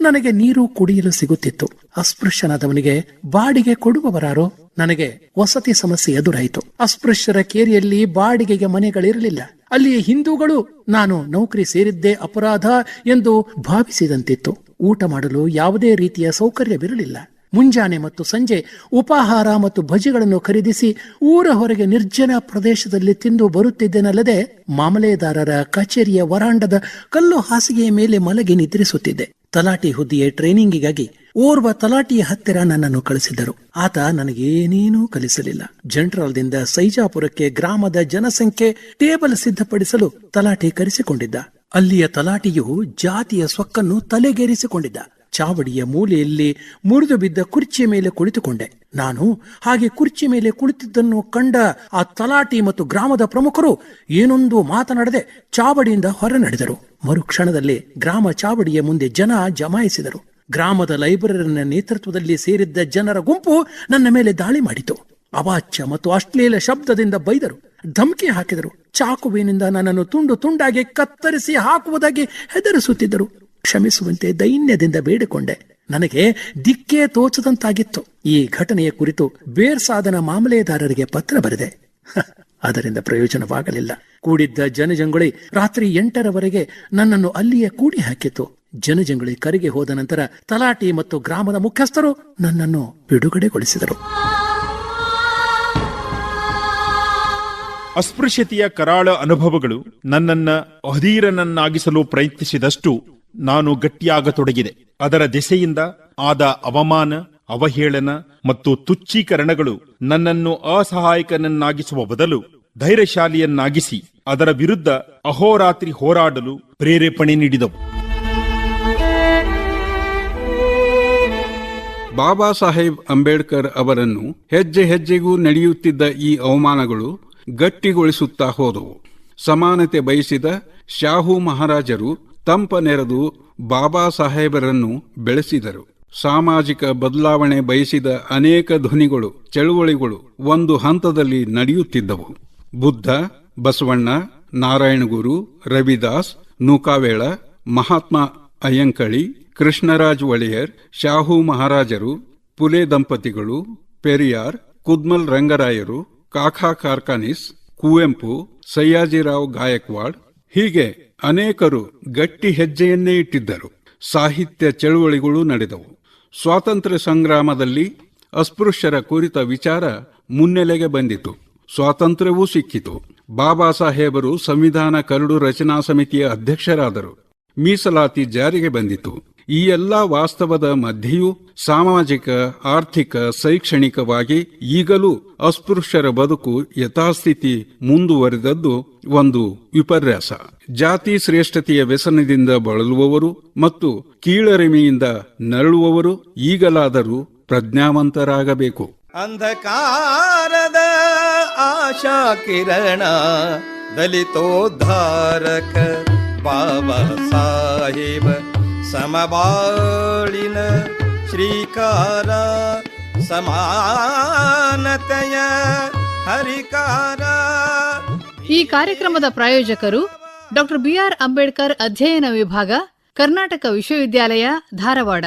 ನನಗೆ ನೀರು ಕುಡಿಯಲು ಸಿಗುತ್ತಿತ್ತು. ಅಸ್ಪೃಶ್ಯನಾದವನಿಗೆ ಬಾಡಿಗೆ ಕೊಡುವವರಾರು? ನನಗೆ ವಸತಿ ಸಮಸ್ಯೆ ಎದುರಾಯಿತು. ಅಸ್ಪೃಶ್ಯರ ಕೇರಿಯಲ್ಲಿ ಬಾಡಿಗೆಗೆ ಮನೆಗಳಿರಲಿಲ್ಲ. ಅಲ್ಲಿ ಹಿಂದೂಗಳು, ನಾನು ನೌಕರಿ ಸೇರಿದ್ದೇ ಅಪರಾಧ ಎಂದು ಭಾವಿಸಿದಂತಿತ್ತು. ಊಟ ಮಾಡಲು ಯಾವುದೇ ರೀತಿಯ ಸೌಕರ್ಯವಿರಲಿಲ್ಲ. ಮುಂಜಾನೆ ಮತ್ತು ಸಂಜೆ ಉಪಾಹಾರ ಮತ್ತು ಭಜಿಗಳನ್ನು ಖರೀದಿಸಿ ಊರ ಹೊರಗೆ ನಿರ್ಜನ ಪ್ರದೇಶದಲ್ಲಿ ತಿಂದು ಬರುತ್ತಿದ್ದೇನಲ್ಲದೆ ಮಾಮಲೆದಾರರ ಕಚೇರಿಯ ವರಾಂಡದ ಕಲ್ಲು ಹಾಸಿಗೆಯ ಮೇಲೆ ಮಲಗಿ ನಿದ್ರಿಸುತ್ತಿದ್ದೆ. ತಲಾಟಿ ಹುದ್ದೆಯ ಟ್ರೈನಿಂಗಿಗಾಗಿ ಓರ್ವ ತಲಾಟಿಯ ಹತ್ತಿರ ನನ್ನನ್ನು ಕಳಿಸಿದರು. ಆತ ನನಗೇನೇನೂ ಕಲಿಸಲಿಲ್ಲ. ಜಂಟ್ರಲ್ದಿಂದ ಸೈಜಾಪುರಕ್ಕೆ ಗ್ರಾಮದ ಜನಸಂಖ್ಯೆ ಟೇಬಲ್ ಸಿದ್ಧಪಡಿಸಲು ತಲಾಟಿ ಕರೆಸಿಕೊಂಡಿದ್ದ. ಅಲ್ಲಿಯ ತಲಾಟಿಯು ಜಾತಿಯ ಸೊಕ್ಕನ್ನು ತಲೆಗೇರಿಸಿಕೊಂಡಿದ್ದ. ಚಾವಡಿಯ ಮೂಲೆಯಲ್ಲಿ ಮುರಿದು ಬಿದ್ದ ಕುರ್ಚಿಯ ಮೇಲೆ ಕುಳಿತುಕೊಂಡೆ. ನಾನು ಹಾಗೆ ಕುರ್ಚಿ ಮೇಲೆ ಕುಳಿತಿದ್ದನ್ನು ಕಂಡ ಆ ತಲಾಟಿ ಮತ್ತು ಗ್ರಾಮದ ಪ್ರಮುಖರು ಏನೊಂದು ಮಾತನಾಡದೆ ಚಾವಡಿಯಿಂದ ಹೊರ ನಡೆದರು. ಮರುಕ್ಷಣದಲ್ಲಿ ಗ್ರಾಮ ಚಾವಡಿಯ ಮುಂದೆ ಜನ ಜಮಾಯಿಸಿದರು. ಗ್ರಾಮದ ಲೈಬ್ರರಿನ ನೇತೃತ್ವದಲ್ಲಿ ಸೇರಿದ್ದ ಜನರ ಗುಂಪು ನನ್ನ ಮೇಲೆ ದಾಳಿ ಮಾಡಿತು. ಅವಾಚ್ಯ ಮತ್ತು ಅಶ್ಲೀಲ ಶಬ್ದದಿಂದ ಬೈದರು. ಧಮಕಿ ಹಾಕಿದರು. ಚಾಕುವಿನಿಂದ ನನ್ನನ್ನು ತುಂಡು ತುಂಡಾಗಿ ಕತ್ತರಿಸಿ ಹಾಕುವುದಾಗಿ ಹೆದರಿಸುತ್ತಿದ್ದರು. ಕ್ಷಮಿಸುವಂತೆ ದೈನ್ಯದಿಂದ ಬೇಡಿಕೊಂಡೆ. ನನಗೆ ದಿಕ್ಕೇ ತೋಚದಂತಾಗಿತ್ತು. ಈ ಘಟನೆಯ ಕುರಿತು ಬೇರ್ಸಾದನ ಮಾಮಲೆದಾರರಿಗೆ ಪತ್ರ ಬರೆದೆ. ಅದರಿಂದ ಪ್ರಯೋಜನವಾಗಲಿಲ್ಲ. ಕೂಡಿದ್ದ ಜನಜಂಗುಳಿ ರಾತ್ರಿ ಎಂಟರವರೆಗೆ ನನ್ನನ್ನು ಅಲ್ಲಿಯೇ ಕೂಡಿ ಹಾಕಿತು ಜನಜಂಗುಳಿ ಕರೆಗೆ ಹೋದ ನಂತರ ತಲಾಟಿ ಮತ್ತು ಗ್ರಾಮದ ಮುಖ್ಯಸ್ಥರು ನನ್ನನ್ನು ಬಿಡುಗಡೆಗೊಳಿಸಿದರು. ಅಸ್ಪೃಶ್ಯತೆಯ ಕರಾಳ ಅನುಭವಗಳು ನನ್ನನ್ನ ಅಧೀರನನ್ನಾಗಿಸಲು ಪ್ರಯತ್ನಿಸಿದಷ್ಟು ನಾನು ಗಟ್ಟಿಯಾಗತೊಡಗಿದೆ. ಅದರ ದೆಸೆಯಿಂದ ಆದ ಅವಮಾನ, ಅವಹೇಳನ ಮತ್ತು ತುಚ್ಛೀಕರಣಗಳು ನನ್ನನ್ನು ಅಸಹಾಯಕನನ್ನಾಗಿಸುವ ಬದಲು ಧೈರ್ಯಶಾಲಿಯನ್ನಾಗಿಸಿ ಅದರ ವಿರುದ್ಧ ಅಹೋರಾತ್ರಿ ಹೋರಾಡಲು ಪ್ರೇರೇಪಣೆ ನೀಡಿದವು. ಬಾಬಾ ಸಾಹೇಬ್ ಅಂಬೇಡ್ಕರ್ ಅವರನ್ನು ಹೆಜ್ಜೆ ಹೆಜ್ಜೆಗೂ ನಡೆಯುತ್ತಿದ್ದ ಈ ಅವಮಾನಗಳು ಗಟ್ಟಿಗೊಳಿಸುತ್ತಾ ಹೋದವು. ಸಮಾನತೆ ಬಯಸಿದ ಶಾಹು ಮಹಾರಾಜರು ತಂಪ ನೆರೆದು ಬಾಬಾ ಸಾಹೇಬರನ್ನು ಬೆಳೆಸಿದರು. ಸಾಮಾಜಿಕ ಬದಲಾವಣೆ ಬಯಸಿದ ಅನೇಕ ಧ್ವನಿಗಳು, ಚಳುವಳಿಗಳು ಒಂದು ಹಂತದಲ್ಲಿ ನಡೆಯುತ್ತಿದ್ದವು. ಬುದ್ಧ, ಬಸವಣ್ಣ, ನಾರಾಯಣಗುರು, ರವಿದಾಸ್, ನೂಕಾವೇಳ, ಮಹಾತ್ಮ ಅಯ್ಯಂಕಳಿ, ಕೃಷ್ಣರಾಜ್ ಒಳೆಯರ್ ಶಾಹು ಮಹಾರಾಜರು, ಪುಲೆ ದಂಪತಿಗಳು, ಪೆರಿಯಾರ್, ಕುದ್ಮಲ್ ರಂಗರಾಯರು, ಕಾಖಾ ಕಾರ್ಖಾನಿಸ್ ಕುವೆಂಪು, ಸಯ್ಯಾಜಿರಾವ್ ಗಾಯಕ್ವಾಡ್ ಹೀಗೆ ಅನೇಕರು ಗಟ್ಟಿ ಹೆಜ್ಜೆಯನ್ನೇ ಇಟ್ಟಿದ್ದರು. ಸಾಹಿತ್ಯ ಚಳುವಳಿಗಳು ನಡೆದವು. ಸ್ವಾತಂತ್ರ್ಯ ಸಂಗ್ರಾಮದಲ್ಲಿ ಅಸ್ಪೃಶ್ಯರ ಕುರಿತ ವಿಚಾರ ಮುನ್ನೆಲೆಗೆ ಬಂದಿತು. ಸ್ವಾತಂತ್ರ್ಯವೂ ಸಿಕ್ಕಿತು. ಬಾಬಾ ಸಾಹೇಬರು ಸಂವಿಧಾನ ಕರಡು ರಚನಾ ಸಮಿತಿಯ ಅಧ್ಯಕ್ಷರಾದರು. ಮೀಸಲಾತಿ ಜಾರಿಗೆ ಬಂದಿತು. ಈ ಎಲ್ಲಾ ವಾಸ್ತವದ ಮಧ್ಯೆಯೂ ಸಾಮಾಜಿಕ, ಆರ್ಥಿಕ, ಶೈಕ್ಷಣಿಕವಾಗಿ ಈಗಲೂ ಅಸ್ಪೃಶ್ಯರ ಬದುಕು ಯಥಾಸ್ಥಿತಿ ಮುಂದುವರೆದದ್ದು ಒಂದು ವಿಪರ್ಯಾಸ. ಜಾತಿ ಶ್ರೇಷ್ಠತೆಯ ವ್ಯಸನದಿಂದ ಬಳಲುವವರು ಮತ್ತು ಕೀಳರಿಮೆಯಿಂದ ನರಳುವವರು ಈಗಲಾದರೂ ಪ್ರಜ್ಞಾವಂತರಾಗಬೇಕು. ಅಂಧಕಾರದ ಆಶಾ ಕಿರಣ, ದಲಿತೋದ್ಧಾರಕ ಬಾಬಾ ಸಾಹೇಬ ಸಮಬಾಳಿನ ಶ್ರೀಕಾರ, ಸಮಾನತೆಯ ಹರಿಕಾರ. ಈ ಕಾರ್ಯಕ್ರಮದ ಪ್ರಾಯೋಜಕರು ಡಾಕ್ಟರ್ ಬಿಆರ್ ಅಂಬೇಡ್ಕರ್ ಅಧ್ಯಯನ ವಿಭಾಗ, ಕರ್ನಾಟಕ ವಿಶ್ವವಿದ್ಯಾಲಯ, ಧಾರವಾಡ.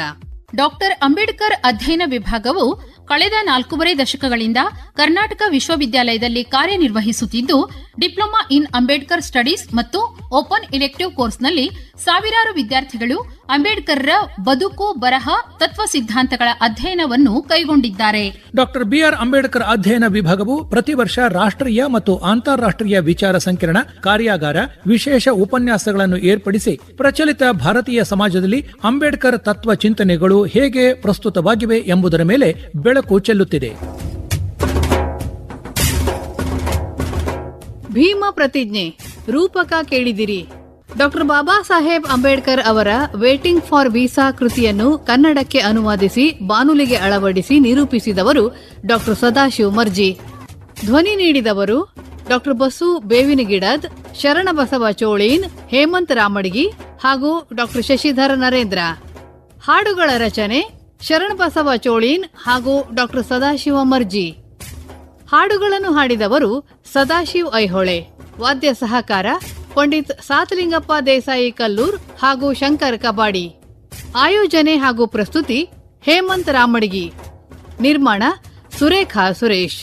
ಡಾಕ್ಟರ್ ಅಂಬೇಡ್ಕರ್ ಅಧ್ಯಯನ ವಿಭಾಗವು ಕಳೆದ ನಾಲ್ಕೂವರೆ ದಶಕಗಳಿಂದ ಕರ್ನಾಟಕ ವಿಶ್ವವಿದ್ಯಾಲಯದಲ್ಲಿ ಕಾರ್ಯನಿರ್ವಹಿಸುತ್ತಿದ್ದು ಡಿಪ್ಲೊಮಾ ಇನ್ ಅಂಬೇಡ್ಕರ್ ಸ್ಟಡೀಸ್ ಮತ್ತು ಓಪನ್ ಇಲೆಕ್ಟಿವ್ ಕೋರ್ಸ್ನಲ್ಲಿ ಸಾವಿರಾರು ವಿದ್ಯಾರ್ಥಿಗಳು ಅಂಬೇಡ್ಕರ್ರ ಬದುಕು, ಬರಹ, ತತ್ವ ಸಿದ್ಧಾಂತಗಳ ಅಧ್ಯಯನವನ್ನು ಕೈಗೊಂಡಿದ್ದಾರೆ. ಡಾಕ್ಟರ್ ಬಿಆರ್ ಅಂಬೇಡ್ಕರ್ ಅಧ್ಯಯನ ವಿಭಾಗವು ಪ್ರತಿ ವರ್ಷ ರಾಷ್ಟ್ರೀಯ ಮತ್ತು ಅಂತಾರಾಷ್ಟ್ರೀಯ ವಿಚಾರ ಸಂಕಿರಣ, ಕಾರ್ಯಾಗಾರ, ವಿಶೇಷ ಉಪನ್ಯಾಸಗಳನ್ನು ಏರ್ಪಡಿಸಿ ಪ್ರಚಲಿತ ಭಾರತೀಯ ಸಮಾಜದಲ್ಲಿ ಅಂಬೇಡ್ಕರ್ ತತ್ವ ಚಿಂತನೆಗಳು ಹೇಗೆ ಪ್ರಸ್ತುತವಾಗಿವೆ ಎಂಬುದರ ಮೇಲೆ ಬೆಳಕು ಚೆಲ್ಲುತ್ತಿದೆ. ಭೀಮ ಪ್ರತಿಜ್ಞೆ. ರೂಪಕ ಕೇಳಿದಿರಿ. ಡಾಕ್ಟರ್ ಬಾಬಾ ಸಾಹೇಬ್ ಅಂಬೇಡ್ಕರ್ ಅವರ ವೇಟಿಂಗ್ ಫಾರ್ ವೀಸಾ ಕೃತಿಯನ್ನು ಕನ್ನಡಕ್ಕೆ ಅನುವಾದಿಸಿ ಬಾನುಲಿಗೆ ಅಳವಡಿಸಿ ನಿರೂಪಿಸಿದವರು ಡಾಕ್ಟರ್ ಸದಾಶಿವ ಮರ್ಜಿ. ಧ್ವನಿ ನೀಡಿದವರು ಡಾಕ್ಟರ್ ಬಸು ಬೇವಿನಗಿಡದ್, ಶರಣಬಸವ ಚೋಳೀನ್, ಹೇಮಂತ್ ರಾಮಡಿಗಿ ಹಾಗೂ ಡಾಕ್ಟರ್ ಶಶಿಧರ ನರೇಂದ್ರ. ಹಾಡುಗಳ ರಚನೆ ಶರಣಬಸವ ಚೋಳೀನ್ ಹಾಗೂ ಡಾಕ್ಟರ್ ಸದಾಶಿವ ಮರ್ಜಿ. ಹಾಡುಗಳನ್ನು ಹಾಡಿದವರು ಸದಾಶಿವ್ ಐಹೊಳೆ, ವಾದ್ಯ ಸಹಕಾರ, ಪಂಡಿತ್ ಸಾತಲಿಂಗಪ್ಪ ದೇಸಾಯಿ ಕಲ್ಲೂರ್ ಹಾಗೂ ಶಂಕರ್ ಕಬಾಡಿ. ಆಯೋಜನೆ ಹಾಗೂ ಪ್ರಸ್ತುತಿ ಹೇಮಂತ್ ರಾಮಡಿಗಿ. ನಿರ್ಮಾಣ ಸುರೇಖಾ ಸುರೇಶ್.